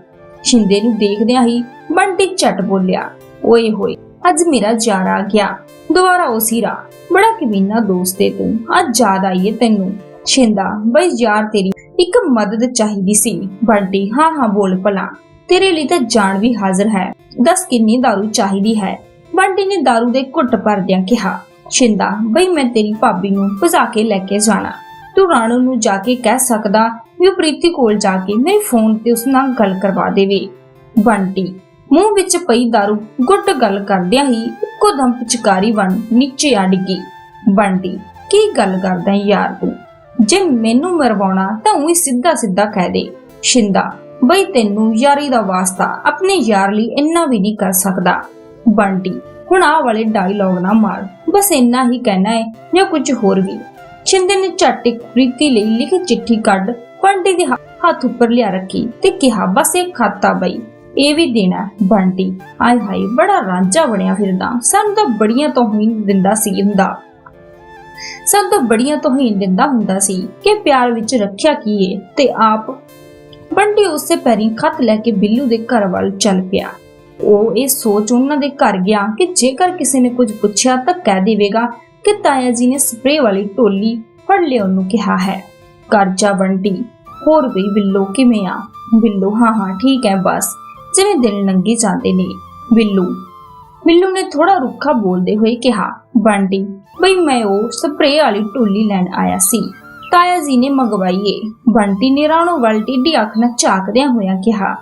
ਸ਼ਿੰਦੇ ਨੂੰ ਦੇਖਦਿਆਂ ਹੀ ਬੰਟੀ ਝਟ ਬੋਲਿਆ, ਓਏ ਹੋਏ, ਅੱਜ ਮੇਰਾ ਯਾਰ ਆ ਗਿਆ। ਦੁਬਾਰਾ ਉਸੀ ਰਾ ਬੜਾ ਕਮੀਨਾ ਦੋਸਤ ਏ ਤੂੰ। ਅੱਜ ਯਾਦ ਆਈਏ ਤੈਨੂੰ। ਸ਼ਿੰਦਾ, ਬਈ ਯਾਰ ਤੇਰੀ ਇੱਕ ਮਦਦ ਚਾਹੀਦੀ ਸੀ। ਬੰਟੀ ਹਾਂ ਹਾਂ, ਬੋਲ ਭਲਾ। ਤੇਰੇ ਲਈ ਤਾਂ ਜਾਨ ਵੀ ਹਾਜ਼ਰ ਹੈ। ਦੱਸ ਕਿੰਨੀ दारू ਚਾਹੀਦੀ ਹੈ। ਬੰਟੀ ਨੇ दारू ਦੇ ਘੁੱਟ ਭਰਦਿਆਂ ਕਿਹਾ ਸ਼ਿੰਦਾ ਬਈ ਮੈਂ ਤੇਰੀ ਭਾਬੀ ਨੂੰ ਭਜਾ ਕੇ ਲੈ ਕੇ ਜਾਣਾ ਤੂੰ ਰਾਣੂ ਨੂੰ ਜਾ ਕੇ ਕਹਿ ਸਕਦਾ ਵੀ ਉਹ ਪ੍ਰੀਤੀ ਕੋਲ ਜਾ ਕੇ ਮੇਰੇ ਫੋਨ ਤੇ ਉਸ ਨਾਲ ਗੱਲ ਕਰਵਾ ਦੇਵੇ ਬੰਟੀ ਮੂੰਹ ਵਿੱਚ ਪਈ दारू ਗੁੱਟ ਗੱਲ ਕਰਦਿਆਂ ਹੀ ਇੱਕੋ ਦਮ ਪਿਚਕਾਰੀ ਬਣ ਨੀਚੇ ਆ ਡਿੱਗੀ ਬੰਟੀ ਕੀ ਗੱਲ ਕਰਦਾ ਹੈ ਯਾਰ ਤੂੰ ਜੇ ਮੈਨੂੰ ਮਰਵਾਉਣਾ ਤਾਂ ਉਹੀ ਸਿੱਧਾ ਸਿੱਧਾ ਕਹਿ ਦੇ ਸ਼ਿੰਦਾ ਬਈ ਤੈਨੂੰ ਯਾਰੀ ਦਾ ਵਾਸਤਾ ਆਪਣੇ ਯਾਰ ਲਈ ਇੰਨਾ ਵੀ ਨਹੀਂ ਕਰ ਸਕਦਾ ਬੰਟੀ। ਹੁਣ ਆਹ ਵਾਲੇ ਡਾਇਲੌਗ ਨਾ ਮਾਰ। ਬਸ ਇੰਨਾ ਹੀ ਕਹਿਣਾ ਹੈ, ਜਾਂ ਕੁਝ ਹੋਰ ਵੀ। ਸ਼ਿੰਦੇ ਨੇ ਝੱਟ ਇੱਕ ਪ੍ਰੀਤੀ ਲਈ ਲਿਖੀ ਚਿੱਠੀ ਕੱਢ, ਬੰਟੀ ਦੇ ਹੱਥ ਉੱਪਰ ਲਿਆ ਰੱਖੀ ਤੇ ਕਿਹਾ, ਬਸ ਇਹ ਖਾਤਾ ਬਈ। ਇਹ ਵੀ ਦੇਣਾ ਬੰਟੀ। ਆਏ ਹਾਏ, ਬੜਾ ਰਾਂਝਾ ਬਣਿਆ ਫਿਰਦਾ। ਸਾਨੂੰ ਤਾਂ ਬੜੀਆਂ ਤੋਹੀਨ ਦਿੰਦਾ ਸੀ ਹੁੰਦਾ ਸਾਨੂੰ ਤੋਂ ਬੜੀਆਂ ਤੋਹੀਨ ਦਿੰਦਾ ਹੁੰਦਾ ਸੀ ਕਿ ਪਿਆਰ ਵਿੱਚ ਰੱਖਿਆ ਕੀ ਏ ਤੇ ਆਪ? ਬੰਟੀ ਉਸੇ ਪੈਰੀਂ ਖੱਤ ਲੈ ਕੇ ਬਿੱਲੂ ਦੇ ਘਰ ਵੱਲ ਚੱਲ ਪਿਆ। ਉਹ ਇਹ ਸੋਚ ਉਹਨਾਂ ਦੇ ਘਰ ਗਿਆ ਕਿ ਜੇਕਰ ਕਿਸੇ ਨੇ ਕੁਝ ਪੁੱਛਿਆ ਤਾਂ ਕਹਿ ਦੇਵੇਗਾ ਕਿ ਤਾਇਆ ਜੀ ਨੇ ਸਪਰੇਅ ਵਾਲੀ ਟੋਲੀ ਫੜ ਲਿਆਉਣ ਨੂੰ ਕਿਹਾ ਹੈ। ਘਰ ਜਾ ਹੋਰ ਵੀ ਬਿੱਲੋ ਕਿਵੇਂ ਆ? ਬਿੱਲੂ, ਹਾਂ ਹਾਂ, ਠੀਕ ਹੈ, ਬਸ। ਜਿਵੇਂ ਦਿਨ ਲੰਘੀ ਜਾਂਦੇ ਨੇ। ਬਿੱਲੂ ਬਿੱਲੂ ਨੇ ਥੋੜਾ ਰੁੱਖਾ ਬੋਲਦੇ ਹੋਏ ਕਿਹਾ ਬੰਟੀ ਬਈ ਮੈਂ ਉਹ ਸਪਰੇਅ ਵਾਲੀ ਟੋਲੀ ਲੈਣ ਆਇਆ ਸੀ। ਤਾਇਆ ਜੀ ਨੇ ਮੰਗਵਾਈਏ। ਬੰਟੀ ਨੇ ਰਾਣੋ ਵੱਲ ਟਿੱਡੀ ਅੱਖ ਨਾਲ ਝਾਕਦਿਆਂ ਹੋਇਆ ਕਿਹਾ।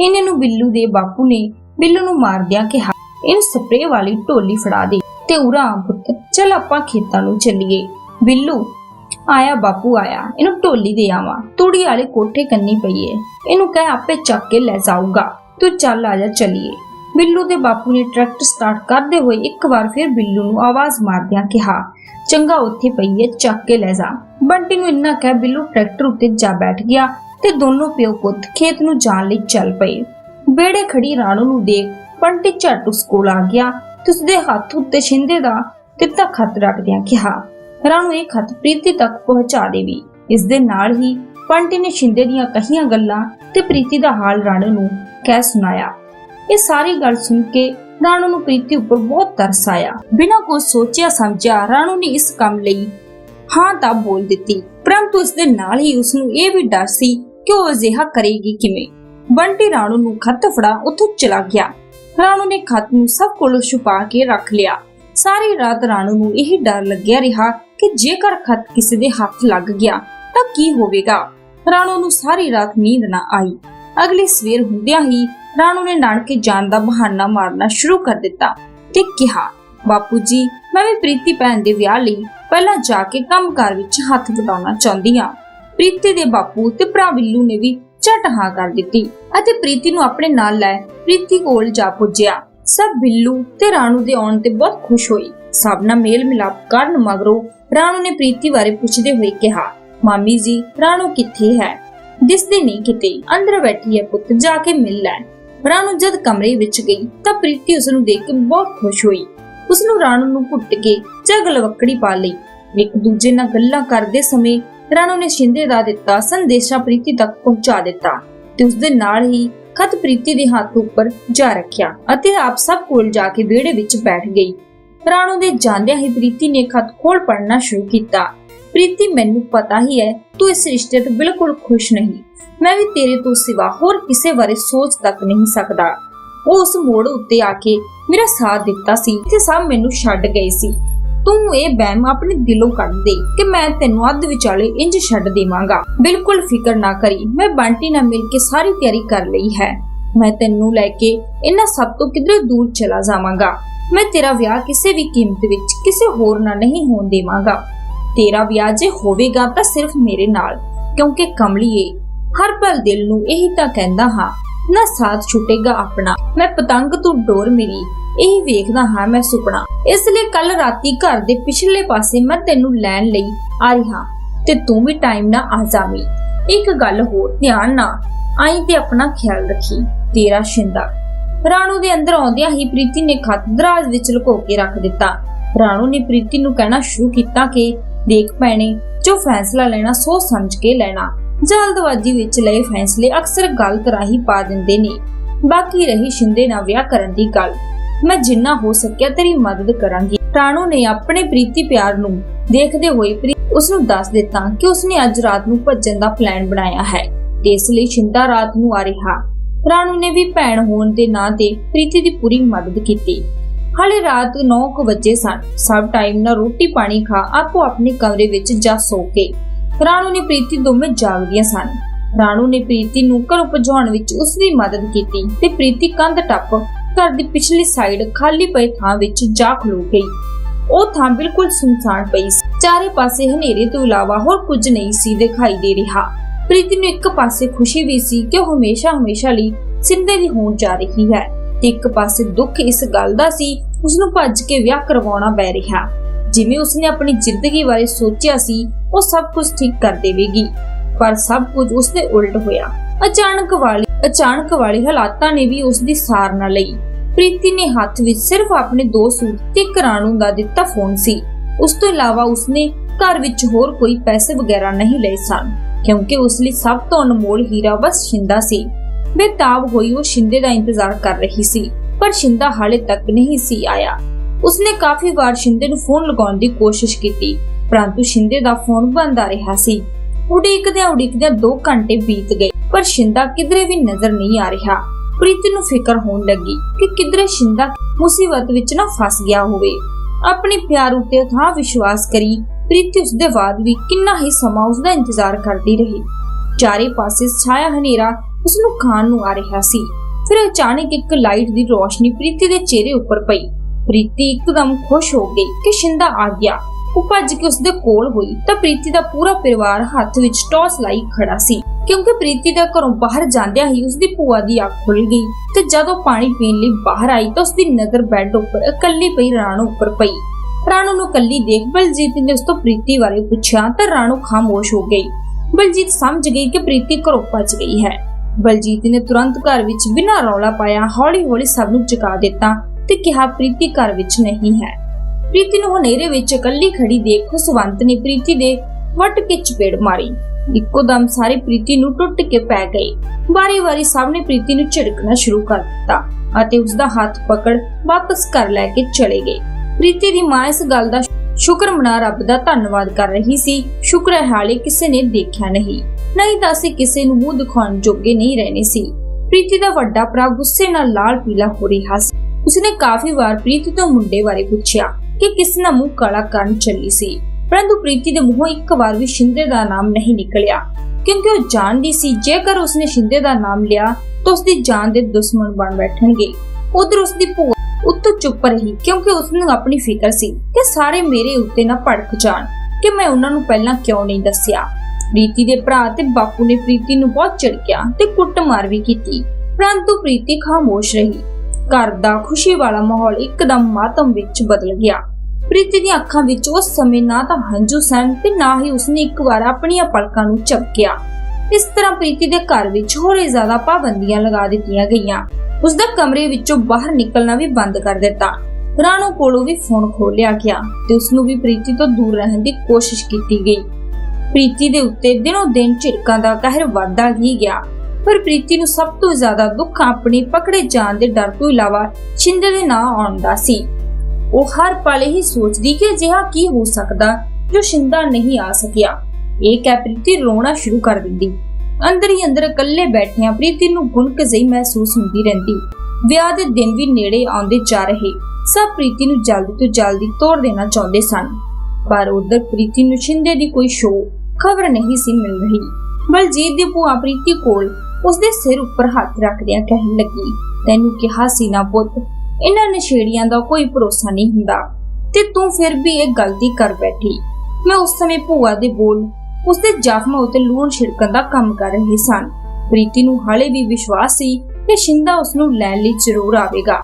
ਇਹਨੇ ਨੂੰ ਬਿੱਲੂ ਦੇ ਬਾਪੂ ਨੇ ਬਿੱਲੂ ਨੂੰ ਮਾਰਦਿਆਂ ਕਿਹਾ, ਇਹਨੂੰ ਸਪਰੇਅ ਵਾਲੀ ਢੋਲੀ ਫੜਾ ਦੇ ਤੇ ਉਰਾ ਪੁੱਤ, ਚਲ ਆਪਾਂ ਖੇਤਾਂ ਨੂੰ ਚੱਲੀਏ। ਬਿੱਲੂ ਆਇਆ, ਬਾਪੂ ਆਇਆ, ਇਹਨੂੰ ਢੋਲੀ ਦੇ ਆਵਾਂ, ਤੂੜੀ ਵਾਲੇ ਕੋਠੇ ਕੰਨੀ ਪਈ ਇਹਨੂੰ ਕਹਿ ਆਪੇ ਚੱਕ ਕੇ ਲੈ ਜਾਊਗਾ। ਤੂੰ ਚੱਲ ਆ ਜਾ ਚਲੀਏ। ਬਿੱਲੂ ਦੇ ਬਾਪੂ ਨੇ ਟਰੈਕਟਰ ਸਟਾਰਟ ਕਰਦੇ ਹੋਏ ਇੱਕ ਵਾਰ ਫਿਰ ਬਿੱਲੂ ਨੂੰ ਆਵਾਜ਼ ਮਾਰਦਿਆਂ ਕਿਹਾ, ਚੰਗਾ ਉੱਥੇ ਪਈ ਏ, ਚੱਕ ਕੇ ਲੈ ਜਾ। ਬੰਟੀ ਨੂੰ ਇੰਨਾ ਕਹਿ ਬਿੱਲੂ ਟਰੈਕਟਰ ਉੱਤੇ ਜਾ ਬੈਠ ਗਿਆ ਤੇ ਦੋਨੋਂ ਪਿਓ ਪੁੱਤ ਖੇਤ ਨੂੰ ਜਾਣ ਲਈ ਚੱਲ ਪਏ। ਬੇੜੇ ਖੜੀ ਰਾਣੂ ਨੂੰ ਦੇਖ ਬੰਟੀ ਝੱਟ ਉਸ ਕੋਲ ਆ ਗਿਆ ਤੇ ਉਸਦੇ ਹੱਥ ਉੱਤੇ ਛਿੰਦੇ ਦਾ ਦਿੱਤਾ ਖੱਤ ਰੱਖਦਿਆਂ ਕਿਹਾ, ਰਾਣੂ, ਇਹ ਖੱਤ ਪ੍ਰੀਤੀ ਤੱਕ ਪਹੁੰਚਾ ਦੇਵੀ। ਇਸ ਦੇ ਨਾਲ ਹੀ ਬੰਟੀ ਨੇ ਸ਼ਿੰਦੇ ਦੀਆਂ ਕਹੀਆਂ ਗੱਲਾਂ ਤੇ ਪ੍ਰੀਤੀ ਦਾ ਹਾਲ ਰਾਣੋ ਨੂੰ ਕਹਿ ਸੁਣਾਇਆ। ਇਹ ਸਾਰੀ ਗੱਲ ਸੁਣ ਕੇ ਰਾਣੋ ਨੂੰ ਪ੍ਰੀਤੀ ਉੱਪਰ ਬਹੁਤ ਤਰਸ ਆਇਆ। ਬਿਨਾਂ ਕੁਝ ਸੋਚਿਆ ਸਮਝਿਆ ਰਾਣੋ ਨੇ ਇਸ ਕੰਮ ਲਈ ਹਾਂ ਤਾਂ ਬੋਲ ਦਿੱਤੀ, ਪਰੰਤੂ ਇਸ ਦੇ ਨਾਲ ਹੀ ਉਸ ਨੂੰ ਇਹ ਵੀ ਡਰ ਸੀ ਕਿ ਉਹ ਅਜਿਹਾ ਕਰੇਗੀ ਕਿਵੇਂ। ਬੰਟੀ ਰਾਣੂ ਨੂੰ ਖੱਤ ਫੜਾ ਉੱਥੋਂ ਚਲਾ ਗਿਆ। ਰਾਣੂ ਨੇ ਖੱਤ ਨੂੰ ਸਭ ਕੋਲੋਂ ਛੁਪਾ ਕੇ ਰੱਖ ਲਿਆ। ਸਾਰੀ ਰਾਤ ਰਾਣੋ ਨੂੰ ਇਹ ਡਰ ਲੱਗਿਆ ਰਿਹਾ ਕਿ ਜੇਕਰ ਖੱਤ ਕਿਸੇ ਦੇ ਹੱਥ ਲੱਗ ਗਿਆ, ਤਾਂ ਕੀ ਹੋਵੇਗਾ? ਰਾਣੋ ਨੂੰ ਸਾਰੀ ਰਾਤ ਨੀਂਦ ਨਾ ਆਈ। ਅਗਲੀ ਸਵੇਰ ਹੁੰਦਿਆਂ ਹੀ ਰਾਣੂ ਨੇ ਨਾਨਕੇ ਜਾਣ ਦਾ ਬਹਾਨਾ ਮਾਰਨਾ ਸ਼ੁਰੂ ਕਰ ਦਿੱਤਾ ਤੇ ਕਿਹਾ, ਬਾਪੂ ਜੀ, ਮੈਂ ਵੀ ਪ੍ਰੀਤੀ ਭੈਣ ਦੇ ਵਿਆਹ ਲਈ ਪਹਿਲਾਂ ਜਾ ਕੇ ਕੰਮਕਾਰ ਵਿੱਚ ਹੱਥ ਵਟਾਉਣਾ ਚਾਹੁੰਦੀ ਹਾਂ। ਪ੍ਰੀਤੀ ਦੇ ਬਾਪੂ ਤੇ ਭਰਾ ਬਿੱਲੂ ਨੇ ਵੀ ਝਟ ਹਾਂ ਕਰ ਦਿੱਤੀ ਅਤੇ ਪ੍ਰੀਤੀ ਨੂੰ ਆਪਣੇ ਨਾਲ ਲੈ ਪ੍ਰੀਤੀ ਕੋਲ ਜਾ ਪੁੱਜਿਆ। ਸਭ ਬਿੱਲੂ ਤੇ ਰਾਣੂ ਦੇ ਆਉਣ ਤੇ ਬਹੁਤ ਖੁਸ਼ ਹੋਈ। ਸਭ ਨਾਲ ਮੇਲ ਮਿਲਾਪ ਕਰਨ ਮਗਰੋਂ ਰਾਣੂ ਨੇ ਪ੍ਰੀਤੀ ਬਾਰੇ ਪੁੱਛਦੇ ਹੋਏ ਕਿਹਾ, ਮਾਮੀ ਜੀ, ਰਾਣੂ ਕਿੱਥੇ ਹੈ? ਦਿਸਦੀ ਨਹੀਂ ਕਿਤੇ, ਅੰਦਰ ਬੈਠੀ ਹੈ ਪੁੱਤ, ਜਾ ਕੇ ਮਿਲ ਲੈ। ਰਾਣੂ ਜਦ ਕਮਰੇ ਵਿੱਚ ਗਈ ਤਾਂ ਪ੍ਰੀਤੀ ਉਸ ਨੂੰ ਦੇਖ ਕੇ ਬਹੁਤ ਖੁਸ਼ ਹੋਈ। ਉਸ ਨੂੰ ਰਾਣੂ ਨੂੰ ਘੁੱਟ ਕੇ ਝਗਲ ਵਕੜੀ ਪਾ ਲਈ। ਇੱਕ ਦੂਜੇ ਨਾਲ ਗੱਲਾਂ ਕਰਦੇ ਸਮੇਂ ਰਾਣੂ ਨੇ ਸ਼ਿੰਦੇ ਦਾ ਦਿੱਤਾ, ਸੰਦੇਸ਼ਾ ਪ੍ਰੀਤੀ ਤੱਕ ਪਹੁੰਚਾ ਦਿੱਤਾ ਤੇ ਉਸ ਦੇ ਨਾਲ ਹੀ ਖਤ ਪ੍ਰੀਤੀ ਦੇ ਹੱਥ ਉੱਪਰ ਜਾ ਰੱਖਿਆ ਅਤੇ ਆਪ ਸਭ ਕੋਲ ਜਾ ਕੇ ਵਿਹੜੇ ਵਿੱਚ ਬੈਠ ਗਈ। ਰਾਣੂ ਦੇ ਜਾਂਦਿਆਂ ਹੀ ਪ੍ਰੀਤੀ ਨੇ ਖਤ ਖੋਲ ਪੜਨਾ ਸ਼ੁਰੂ ਕੀਤਾ। ਪ੍ਰੀਤੀ, ਮੈਨੂੰ ਪਤਾ ਹੀ ਹੈ, ਤੂੰ ਇਸ ਰਿਸ਼ਤੇ ਤੋਂ ਬਿਲਕੁਲ ਖੁਸ਼ ਨਹੀਂ। ਮੈਂ ਵੀ ਤੇਰੇ ਤੋਂ ਸਿਵਾ ਹੋਰ ਕਿਸੇ ਬਾਰੇ ਸੋਚ ਤੱਕ ਨਹੀਂ ਸਕਦਾ। ਉਹ ਉਸ ਮੋੜ ਉੱਤੇ ਆ ਕੇ ਮੇਰਾ ਸਾਥ ਦਿੱਤਾ ਸੀ ਤੇ ਸਭ ਮੈਨੂੰ ਛੱਡ ਗਏ ਸੀ। ਤੂੰ ਇਹ ਬਹਿਮ ਆਪਣੇ ਦਿਲੋਂ ਕੱਢ ਦੇ ਕਿ ਮੈਂ ਤੈਨੂੰ ਅੱਧ ਵਿਚਾਲੇ ਇੰਜ ਛੱਡ ਦੇਵਾਂਗਾ। ਬਿਲਕੁਲ ਫਿਕਰ ਨਾ ਕਰੀ, ਮੈਂ ਬੰਟੀ ਨਾਲ ਮਿਲ ਕੇ ਸਾਰੀ ਤਿਆਰੀ ਕਰ ਲਈ ਹੈ। ਮੈਂ ਤੈਨੂੰ ਲੈ ਕੇ ਇਹਨਾਂ ਸਭ ਤੋਂ ਕਿਧਰੇ ਦੂਰ ਚਲਾ ਜਾਵਾਂਗਾ। ਮੈਂ ਤੇਰਾ ਵਿਆਹ ਕਿਸੇ ਵੀ ਕੀਮਤ ਵਿੱਚ ਕਿਸੇ ਹੋਰ ਨਾਲ ਨਹੀਂ ਹੋਣ ਦੇਵਾਂਗਾ। ਤੇਰਾ ਵਿਆਹ ਜੇ ਹੋਵੇਗਾ ਤਾਂ ਸਿਰਫ ਮੇਰੇ ਨਾਲ, ਕਿਉਂਕਿ ਕਮਲੀਏ, ਹਰ ਪਲ ਦਿਲ ਨੂੰ ਇਹੀ ਤਾਂ ਕਹਿੰਦਾ ਹਾਂ ਨਾ ਸਾਥ ਛੁੱਟੇਗਾ ਆਪਣਾ। ਮੈਂ ਪਤੰਗ ਤੋਂ ਡੋਰ ਮੇਰੀ ਇਹ ਵੇਖਦਾ ਹਾਂ ਮੈਂ ਸੁਪਨਾ। ਇਸ ਲਈ ਕੱਲ ਰਾਤੀ ਘਰ ਦੇ ਪਿਛਲੇ ਪਾਸੇ ਮੈਂ ਤੈਨੂੰ ਲੈਣ ਲਈ ਆ ਰਿਹਾ ਤੇ ਤੂੰ ਵੀ ਟਾਈਮ ਨਾਲ ਆ ਜਾਵੀਂ। ਇੱਕ ਗੱਲ ਹੋਰ ਧਿਆਨ ਨਾਲ ਆਈ ਤੇ ਆਪਣਾ ਖਿਆਲ ਰੱਖੀ। ਤੇਰਾ ਸ਼ਿੰਦਾ। ਰਾਣੂ ਦੇ ਅੰਦਰ ਆਉਂਦਿਆਂ ਹੀ ਪ੍ਰੀਤੀ ਨੇ ਖਤ ਦਰਾਜ਼ ਵਿੱਚ ਲੁਕੋ ਕੇ ਰੱਖ ਦਿੱਤਾ। ਰਾਣੂ ਨੇ ਪ੍ਰੀਤੀ ਨੂੰ ਕਹਿਣਾ ਸ਼ੁਰੂ ਕੀਤਾ ਕਿ, ਦੇਖ ਪੈਣੇ ਜੋ ਫੈਸਲਾ ਲੈਣਾ ਸੋਚ ਸਮਝ ਕੇ ਲੈਣਾ। ਜਲਦਬਾਜ਼ੀ ਵਿੱਚ ਲਏ ਫੈਸਲੇ ਅਕਸਰ ਗਲਤ ਰਾਹੀਂ ਪਾ ਦਿੰਦੇ ਨੇ। ਬਾਕੀ ਰਹੀ ਸ਼ਿੰਦੇ ਨਾਲ ਵਿਆਹ ਕਰਨ ਦੀ ਗੱਲ। ਮੈਂ ਜਿੰਨਾ ਹੋ ਸਕਿਆ ਤੇਰੀ ਮਦਦ ਕਰਾਂਗੀ। ਰਾਣੂ ਨੇ ਆਪਣੇ ਪ੍ਰੀਤੀ ਪਿਆਰ ਨੂੰ ਦੇਖਦੇ ਹੋਏ ਉਸ ਨੂੰ ਦੱਸ ਦਿੱਤਾ ਕਿ ਉਸਨੇ ਅੱਜ ਰਾਤ ਨੂੰ ਭੱਜਣ ਦਾ ਪਲਾਨ ਬਣਾਇਆ ਹੈ। ਤੇ ਇਸ ਲਈ ਸ਼ਿੰਦਾ ਰਾਤ ਨੂੰ ਆ ਰਿਹਾ। ਰਾਣੂ ਨੇ ਵੀ ਭੈਣ ਹੋਣ ਦੇ ਨਾਂ ਤੇ ਪ੍ਰੀਤੀ ਦੀ ਪੂਰੀ ਮਦਦ ਕੀਤੀ। ਹਾਲੇ ਰਾਤ 9:00 ਵਜੇ ਸਨ। ਸਭ ਟਾਈਮ ਨਾਲ ਰੋਟੀ ਪਾਣੀ ਖਾ ਆਪੋ ਆਪਣੇ ਕਮਰੇ ਵਿੱਚ ਜਾ ਸੋ ਕੇ ਰਾਣੂ ਨੇ ਪ੍ਰੀਤੀ ਦੋਵੇਂ ਜਾਗਦੀਆਂ ਸਨ। ਰਾਣੂ ਨੇ ਪ੍ਰੀਤੀ ਨੂੰ ਘਰੋਂ ਭਜਾਉਣ ਵਿੱਚ ਉਸ ਦੀ ਮਦਦ ਕੀਤੀ ਤੇ ਪ੍ਰੀਤੀ ਕੰਧ ਟੱਪ ਘਰ ਦੀ ਪਿਛਲੀ ਸਾਈਡ ਖਾਲੀ ਪਈ ਥਾਂ ਵਿੱਚ ਜਾ ਖਲੋ ਗਈ। ਉਹ ਥਾਂ ਬਿਲਕੁਲ ਸੁਨਸਾਨ ਪਈ ਸੀ। ਚਾਰੇ ਪਾਸੇ ਹਨੇਰੇ ਤੋਂ ਇਲਾਵਾ ਹੋਰ ਕੁਝ ਨਹੀਂ ਸੀ ਦਿਖਾਈ ਦੇ ਰਿਹਾ। ਪ੍ਰੀਤੀ ਨੂੰ ਇੱਕ ਪਾਸੇ ਖੁਸ਼ੀ ਵੀ ਸੀ ਕਿ ਉਹ ਹਮੇਸ਼ਾ ਹਮੇਸ਼ਾ ਲਈ ਸਿੰਧੇ ਦੀ ਹੋਣ ਜਾ ਰਹੀ ਹੈ ਤੇ ਇੱਕ ਪਾਸੇ ਦੁੱਖ ਇਸ ਗੱਲ ਦਾ ਸੀ ਉਸ ਨੂੰ ਭੱਜ ਕੇ ਵਿਆਹ ਕਰਵਾਉਣਾ ਪੈ ਰਿਹਾ। ਜਿਵੇਂ ਉਸਨੇ ਆਪਣੀ ਜ਼ਿੰਦਗੀ ਬਾਰੇ ਸੋਚਿਆ ਸੀ ਉਹ ਸਭ ਕੁਝ ਠੀਕ ਕਰ ਦੇਵੇਗੀ। ਪਰ ਸਭ ਕੁਝ ਉਸਦੇ ਉਲਟ ਹੋਇਆ। ਅਚਾਨਕ ਵਾਲੀ ਅਚਾਨਕ ਵਾਲੀ ਹਾਲਾਤਾਂ ਨੇ ਵੀ ਉਸ ਦੀ ਸਾਰ ਨਾ ਲਈ। ਪ੍ਰੀਤੀ ਨੇ ਹੱਥ ਵਿੱਚ ਸਿਰਫ ਆਪਣੇ ਦੋ ਸੂਟ ਤੇ ਇੱਕ ਦਾ ਦਿੱਤਾ ਫੋਨ ਸੀ। ਉਸ ਤੋਂ ਇਲਾਵਾ ਉਸਨੇ ਘਰ ਵਿੱਚ ਹੋਰ ਕੋਈ ਪੈਸੇ ਵਗੈਰਾ ਨਹੀਂ ਲਏ ਸਨ, ਕਿਉਂਕਿ ਉਸ ਲਈ ਸਭ ਤੋਂ ਅਨਮੋਲ ਹੀਰਾ ਬਸ ਸ਼ਿੰਦਾ ਸੀ। ਬੇਤਾਬ ਹੋਈ ਉਹ ਸ਼ਿੰਦੇ ਦਾ ਇੰਤਜ਼ਾਰ ਕਰ ਰਹੀ ਸੀ, ਪਰ ਸ਼ਿੰਦਾ ਹਾਲੇ ਤੱਕ ਨਹੀਂ ਸੀ ਆਇਆ। ਉਸਨੇ ਕਾਫੀ ਵਾਰ ਸ਼ਿੰਦੇ ਨੂੰ ਫੋਨ ਲਗਾਉਣ ਦੀ ਕੋਸ਼ਿਸ਼ ਕੀਤੀ ਪਰੰਤੂ ਸ਼ਿੰਦੇ ਦਾ ਫੋਨ ਬੰਦ ਆ ਰਿਹਾ ਸੀ। ਉਡੀਕਦਿਆਂ ਉਡੀਕਦਿਆਂ 2 ਘੰਟੇ ਬੀਤ ਗਏ, ਪਰ ਸ਼ਿੰਦਾ ਕਿਧਰੇ ਵੀ ਨਜ਼ਰ ਨਹੀਂ ਆ ਰਿਹਾ। ਪ੍ਰੀਤੀ ਨੂੰ ਫਿਕਰ ਹੋਣ ਲੱਗੀ ਕਿ ਕਿਧਰੇ ਸ਼ਿੰਦਾ ਮੁਸੀਬਤ ਵਿੱਚ ਨਾ ਫਸ ਗਿਆ ਹੋਵੇ। ਆਪਣੀ ਪਿਆਰ ਉੱਤੇ ਥਾਂ ਵਿਸ਼ਵਾਸ ਕਰੀ, ਪ੍ਰੀਤੀ ਉਸਦੇ ਬਾਅਦ ਵੀ ਕਿੰਨਾ ਹੀ ਸਮਾਂ ਉਸਦਾ ਇੰਤਜ਼ਾਰ ਕਰਦੀ ਰਹੀ। ਚਾਰੇ ਪਾਸੇ ਛਾਇਆ ਹਨੇਰਾ ਉਸ ਨੂੰ ਖਾਣ ਨੂੰ ਆ ਰਿਹਾ ਸੀ। ਫਿਰ ਅਚਾਨਕ ਇੱਕ ਲਾਈਟ ਦੀ ਰੋਸ਼ਨੀ ਪ੍ਰੀਤੀ ਦੇ ਚਿਹਰੇ ਉੱਪਰ ਪਈ। ਪ੍ਰੀਤੀ ਇੱਕਦਮ ਖੁਸ਼ ਹੋ ਗਈ ਕਿ ਸ਼ਿੰਦਾ ਆ ਗਿਆ। ਉਹ ਭੱਜ ਕੇ ਉਸਦੇ ਕੋਲ ਹੋਈ ਤਾਂ ਪ੍ਰੀਤੀ ਦਾ ਪੂਰਾ ਪਰਿਵਾਰ ਹੱਥ ਵਿੱਚ ਟੌਸ ਲਾਈ ਖੜਾ ਸੀ, ਕਿਉਂਕਿ ਪ੍ਰੀਤੀ ਦਾ ਘਰੋਂ ਬਾਹਰ ਜਾਂਦਿਆਂ ਹੀ ਉਸਦੀ ਭੂਆ ਦੀ ਅੱਖ ਖੁੱਲ ਗਈ ਤੇ ਜਦੋਂ ਪਾਣੀ ਪੀਣ ਲਈ ਬਾਹਰ ਆਈ ਤਾਂ ਉਸਦੀ ਨਜ਼ਰ ਬੈੱਡ ਉੱਪਰ ਇਕੱਲੀ ਪਈ ਰਾਣੂ ਉੱਪਰ ਪਈ। ਰਾਣੂ ਨੂੰ ਕੱਲੀ ਦੇਖ ਬਲਜੀਤ ਨੇ ਉਸ ਤੋਂ ਪ੍ਰੀਤੀ ਬਾਰੇ ਪੁੱਛਿਆ ਤਾਂ ਰਾਣੂ ਖਾਮੋਸ਼ ਹੋ ਗਈ। ਬਲਜੀਤ ਸਮਝ ਗਈ ਕਿ ਪ੍ਰੀਤੀ ਘਰੋਂ ਭੱਜ ਗਈ ਹੈ। ਬਲਜੀਤ ਨੇ ਤੁਰੰਤ ਘਰ ਵਿੱਚ ਬਿਨਾਂ ਰੌਲਾ ਪਾਇਆ ਹੌਲੀ-ਹੌਲੀ ਸਭ ਨੂੰ ਚੁਕਾ ਦਿੱਤਾ ਤੇ ਕਿਹਾ, ਪ੍ਰੀਤੀ ਘਰ ਵਿੱਚ ਨਹੀਂ ਹੈ। ਪ੍ਰੀਤੀ ਨੂੰ ਹਨੇਰੇ ਵਿੱਚ ਇਕੱਲੀ ਖੜੀ ਦੇਖ ਖੁਸ਼ਵੰਤ ਨੇ ਪ੍ਰੀਤੀ ਦੇ ਵੱਟ ਕੇ ਚਪੇੜ ਮਾਰੀ। ਇੱਕੋ ਦਮ ਸਾਰੇ ਪ੍ਰੀਤੀ ਨੂੰ ਟੁੱਟ ਕੇ ਪੈ ਗਏ। ਵਾਰੀ-ਵਾਰੀ ਸਭ ਪ੍ਰੀਤੀ ਨੂੰ ਝਿੜਕਣਾ ਸ਼ੁਰੂ ਕਰ ਦਿੱਤਾ ਅਤੇ ਉਸ ਦਾ ਹੱਥ ਪਕੜ ਵਾਪਸ ਕਰ ਲੈ ਕੇ ਚਲੇ ਗਏ। ਪ੍ਰੀਤੀ ਦੀ ਮਾਂ ਇਸ ਗੱਲ ਦਾ ਸ਼ੁਕਰ ਮਨਾ ਰੱਬ ਦਾ ਧੰਨਵਾਦ ਕਰ ਰਹੀ ਸੀ। ਸ਼ੁਕਰ ਹੈ ਹਾਲੇ ਕਿਸੇ ਨੇ ਦੇਖਿਆ ਨਹੀਂ। ਨਹੀਂ ਤਾਂ ਅਸੀਂ ਕਿਸੇ ਨੂੰ ਮੂੰਹ ਦਿਖਾਉਣ ਜੋਗੇ ਨਹੀਂ ਰਹਿਣੇ ਸੀ। ਪ੍ਰੀਤੀ ਦਾ ਵੱਡਾ ਭਰਾ ਗੁੱਸੇ ਨਾਲ ਲਾਲ ਪੀਲਾ ਹੋ ਰਿਹਾ ਸੀ। ਉਸਨੇ ਕਾਫੀ ਵਾਰ ਪ੍ਰੀਤੀ ਤੋਂ ਮੁੰਡੇ ਬਾਰੇ ਪੁੱਛਿਆ। ਕਿ ਕਿਸ ਨਾਲ ਮੂੰਹ ਕਾਲਾ ਕਰਨ ਚੱਲੀ ਸੀ। ਪਰੰਤੂ ਪ੍ਰੀਤੀ ਦੇ ਮੂੰਹੋਂ ਇੱਕ ਵਾਰ ਵੀ ਸ਼ਿੰਦੇ ਦਾ ਨਾਮ ਨਹੀਂ ਨਿਕਲਿਆ। ਕਿਉਂਕਿ ਉਹ ਜਾਣਦੀ ਸੀ, ਜੇਕਰ ਉਸਨੇ ਸ਼ਿੰਦੇ ਦਾ ਨਾਮ ਲਿਆ, ਤਾਂ ਉਸਦੀ ਜਾਨ ਦੇ ਦੁਸ਼ਮਣ ਬਣ ਬੈਠਣਗੇ। ਉਧਰ ਉਸਦੀ ਭੂਆ ਉੱਤੋਂ ਚੁੱਪ ਰਹੀ, ਕਿਉਂਕਿ ਉਸਨੂੰ ਆਪਣੀ ਫਿਕਰ ਸੀ ਕਿ ਸਾਰੇ ਮੇਰੇ ਉੱਤੇ ਨਾ ਭੜਕ ਜਾਣ, ਕਿ ਮੈਂ ਉਹਨਾਂ ਨੂੰ ਪਹਿਲਾਂ ਕਿਉਂ ਨਹੀਂ ਦੱਸਿਆ। ਪ੍ਰੀਤੀ ਦੇ ਭਰਾ ਤੇ ਬਾਪੂ ਨੇ ਪ੍ਰੀਤੀ ਨੂੰ ਬਹੁਤ ਝਿੜਕਿਆ ਤੇ ਕੁੱਟਮਾਰ ਵੀ ਕੀਤੀ। ਪਰੰਤੂ ਪ੍ਰੀਤੀ ਖਾਮੋਸ਼ ਰਹੀ। ਘਰ ਦਾ ਖੁਸ਼ੀ ਵਾਲਾ ਮਾਹੌਲ ਇੱਕਦਮ ਮਾਤਮ ਵਿੱਚ ਬਦਲ ਗਿਆ। ਪ੍ਰੀਤੀ ਦੀਆਂ ਅੱਖਾਂ ਵਿੱਚ ਉਸ ਸਮੇਂ ਨਾ ਤਾਂ ਹੰਝੂ ਸਨ ਤੇ ਨਾ ਹੀ ਉਸਨੇ ਇੱਕ ਵਾਰ ਆਪਣੀਆਂ ਪਲਕਾਂ ਨੂੰ ਝਪਕਿਆ ਇਸ ਤਰ੍ਹਾਂ ਪ੍ਰੀਤੀ ਦੇ ਘਰ ਵਿੱਚ ਹੋਰ ਜ਼ਿਆਦਾ ਪਾਬੰਦੀਆਂ ਲਗਾ ਦਿੱਤੀਆਂ ਗਈਆਂ। ਉਸ ਦਾ ਕਮਰੇ ਵਿੱਚੋਂ ਬਾਹਰ ਨਿਕਲਣਾ ਵੀ ਬੰਦ ਕਰ ਦਿੱਤਾ। ਰਾਣੋ ਕੋਲੋਂ ਵੀ ਫੋਨ ਖੋਲਿਆ ਗਿਆ ਤੇ ਉਸ ਨੂੰ ਵੀ ਪ੍ਰੀਤੀ ਤੋਂ ਦੂਰ ਰਹਿਣ ਦੀ ਕੋਸ਼ਿਸ਼ ਕੀਤੀ ਗਈ। ਪ੍ਰੀਤੀ ਦੇ ਉੱਤੇ ਦਿਨੋਂ ਦਿਨ ਝਿੜਕਾਂ ਦਾ ਕਹਿਰ ਵੱਧਦਾ ਹੀ ਗਿਆ। ਪਰ ਪ੍ਰੀਤੀ ਨੂੰ ਸਭ ਤੋਂ ਜ਼ਿਆਦਾ ਦੁੱਖ ਆਪਣੀ ਪਕੜੇ ਜਾਣ ਦੇ ਡਰ ਤੋਂ ਇਲਾਵਾ ਛਿੰਦੇ ਦੇ ਨਾਂ ਆਉਣ ਦਾ ਸੀ। ਉਹ ਹਰ ਪਲ ਹੀ ਸੋਚਦੀ ਕਿ ਅਜਿਹਾ ਕੀ ਹੋ ਸਕਦਾ ਜੋ ਸ਼ਿੰਦਾ ਨਹੀਂ ਆ ਸਕਿਆ। ਇਹ ਕਹਿ ਪ੍ਰੀਤੀ ਰੋਣਾ ਸ਼ੁਰੂ ਕਰ ਦਿੰਦੀ। ਅੰਦਰ ਹੀ ਅੰਦਰ ਇਕੱਲੇ ਬੈਠਿਆਂ ਪ੍ਰੀਤੀ ਨੂੰ ਗੁੰਨਕ ਜਿਹੀ ਮਹਿਸੂਸ ਹੁੰਦੀ ਰਹਿੰਦੀ। ਵਿਆਹ ਦੇ ਦਿਨ ਵੀ ਨੇੜੇ ਆਉਂਦੇ ਜਾ ਰਹੇ। ਸਭ ਪ੍ਰੀਤੀ ਨੂੰ ਜਲਦੀ ਤੋਂ ਜਲਦੀ ਤੋੜ ਦੇਣਾ ਚਾਹੁੰਦੇ ਸਨ। ਪਰ ਉਧਰ ਪ੍ਰੀਤੀ ਨੂੰ ਸ਼ਿੰਦੇ ਦੀ ਕੋਈ ਸ਼ੋ, ਖਬਰ ਨਹੀਂ ਸੀ ਮਿਲ ਰਹੀ। ਬਲਜੀਤ ਦੀ ਭੂਆ ਪ੍ਰੀਤੀ ਕੋਲ ਉਸਦੇ ਸਿਰ ਉੱਪਰ ਹੱਥ ਰੱਖਦਿਆਂ ਕਹਿਣ ਲੱਗੀ, ਤੈਨੂੰ ਕਿਹਾ ਸੀ ਨਾ ਪੁੱਤ, ਇਹਨਾਂ ਨਸ਼ੇੜੀਆਂ ਦਾ ਕੋਈ ਭਰੋਸਾ ਨਹੀਂ ਹੁੰਦਾ। ਤੇ ਤੂੰ ਫਿਰ ਵੀ ਇਹ ਗਲਤੀ ਕਰ ਬੈਠੀ। ਮੈਂ ਉਸ ਸਮੇਂ ਭੂਆ ਦੇ ਬੋਲ, ਉਸਦੇ ਜ਼ਖਮਾਂ ਉੱਤੇ ਲੂਣ ਛਿੜਕਣ ਦਾ ਕੰਮ ਕਰ ਰਹੇ ਸਨ। ਪ੍ਰੀਤੀ ਨੂੰ ਹਾਲੇ ਵੀ ਵਿਸ਼ਵਾਸ ਸੀ ਕਿ ਸ਼ਿੰਦਾ ਉਸ ਨੂੰ ਲੈਣ ਲਈ ਜ਼ਰੂਰ ਆਵੇਗਾ।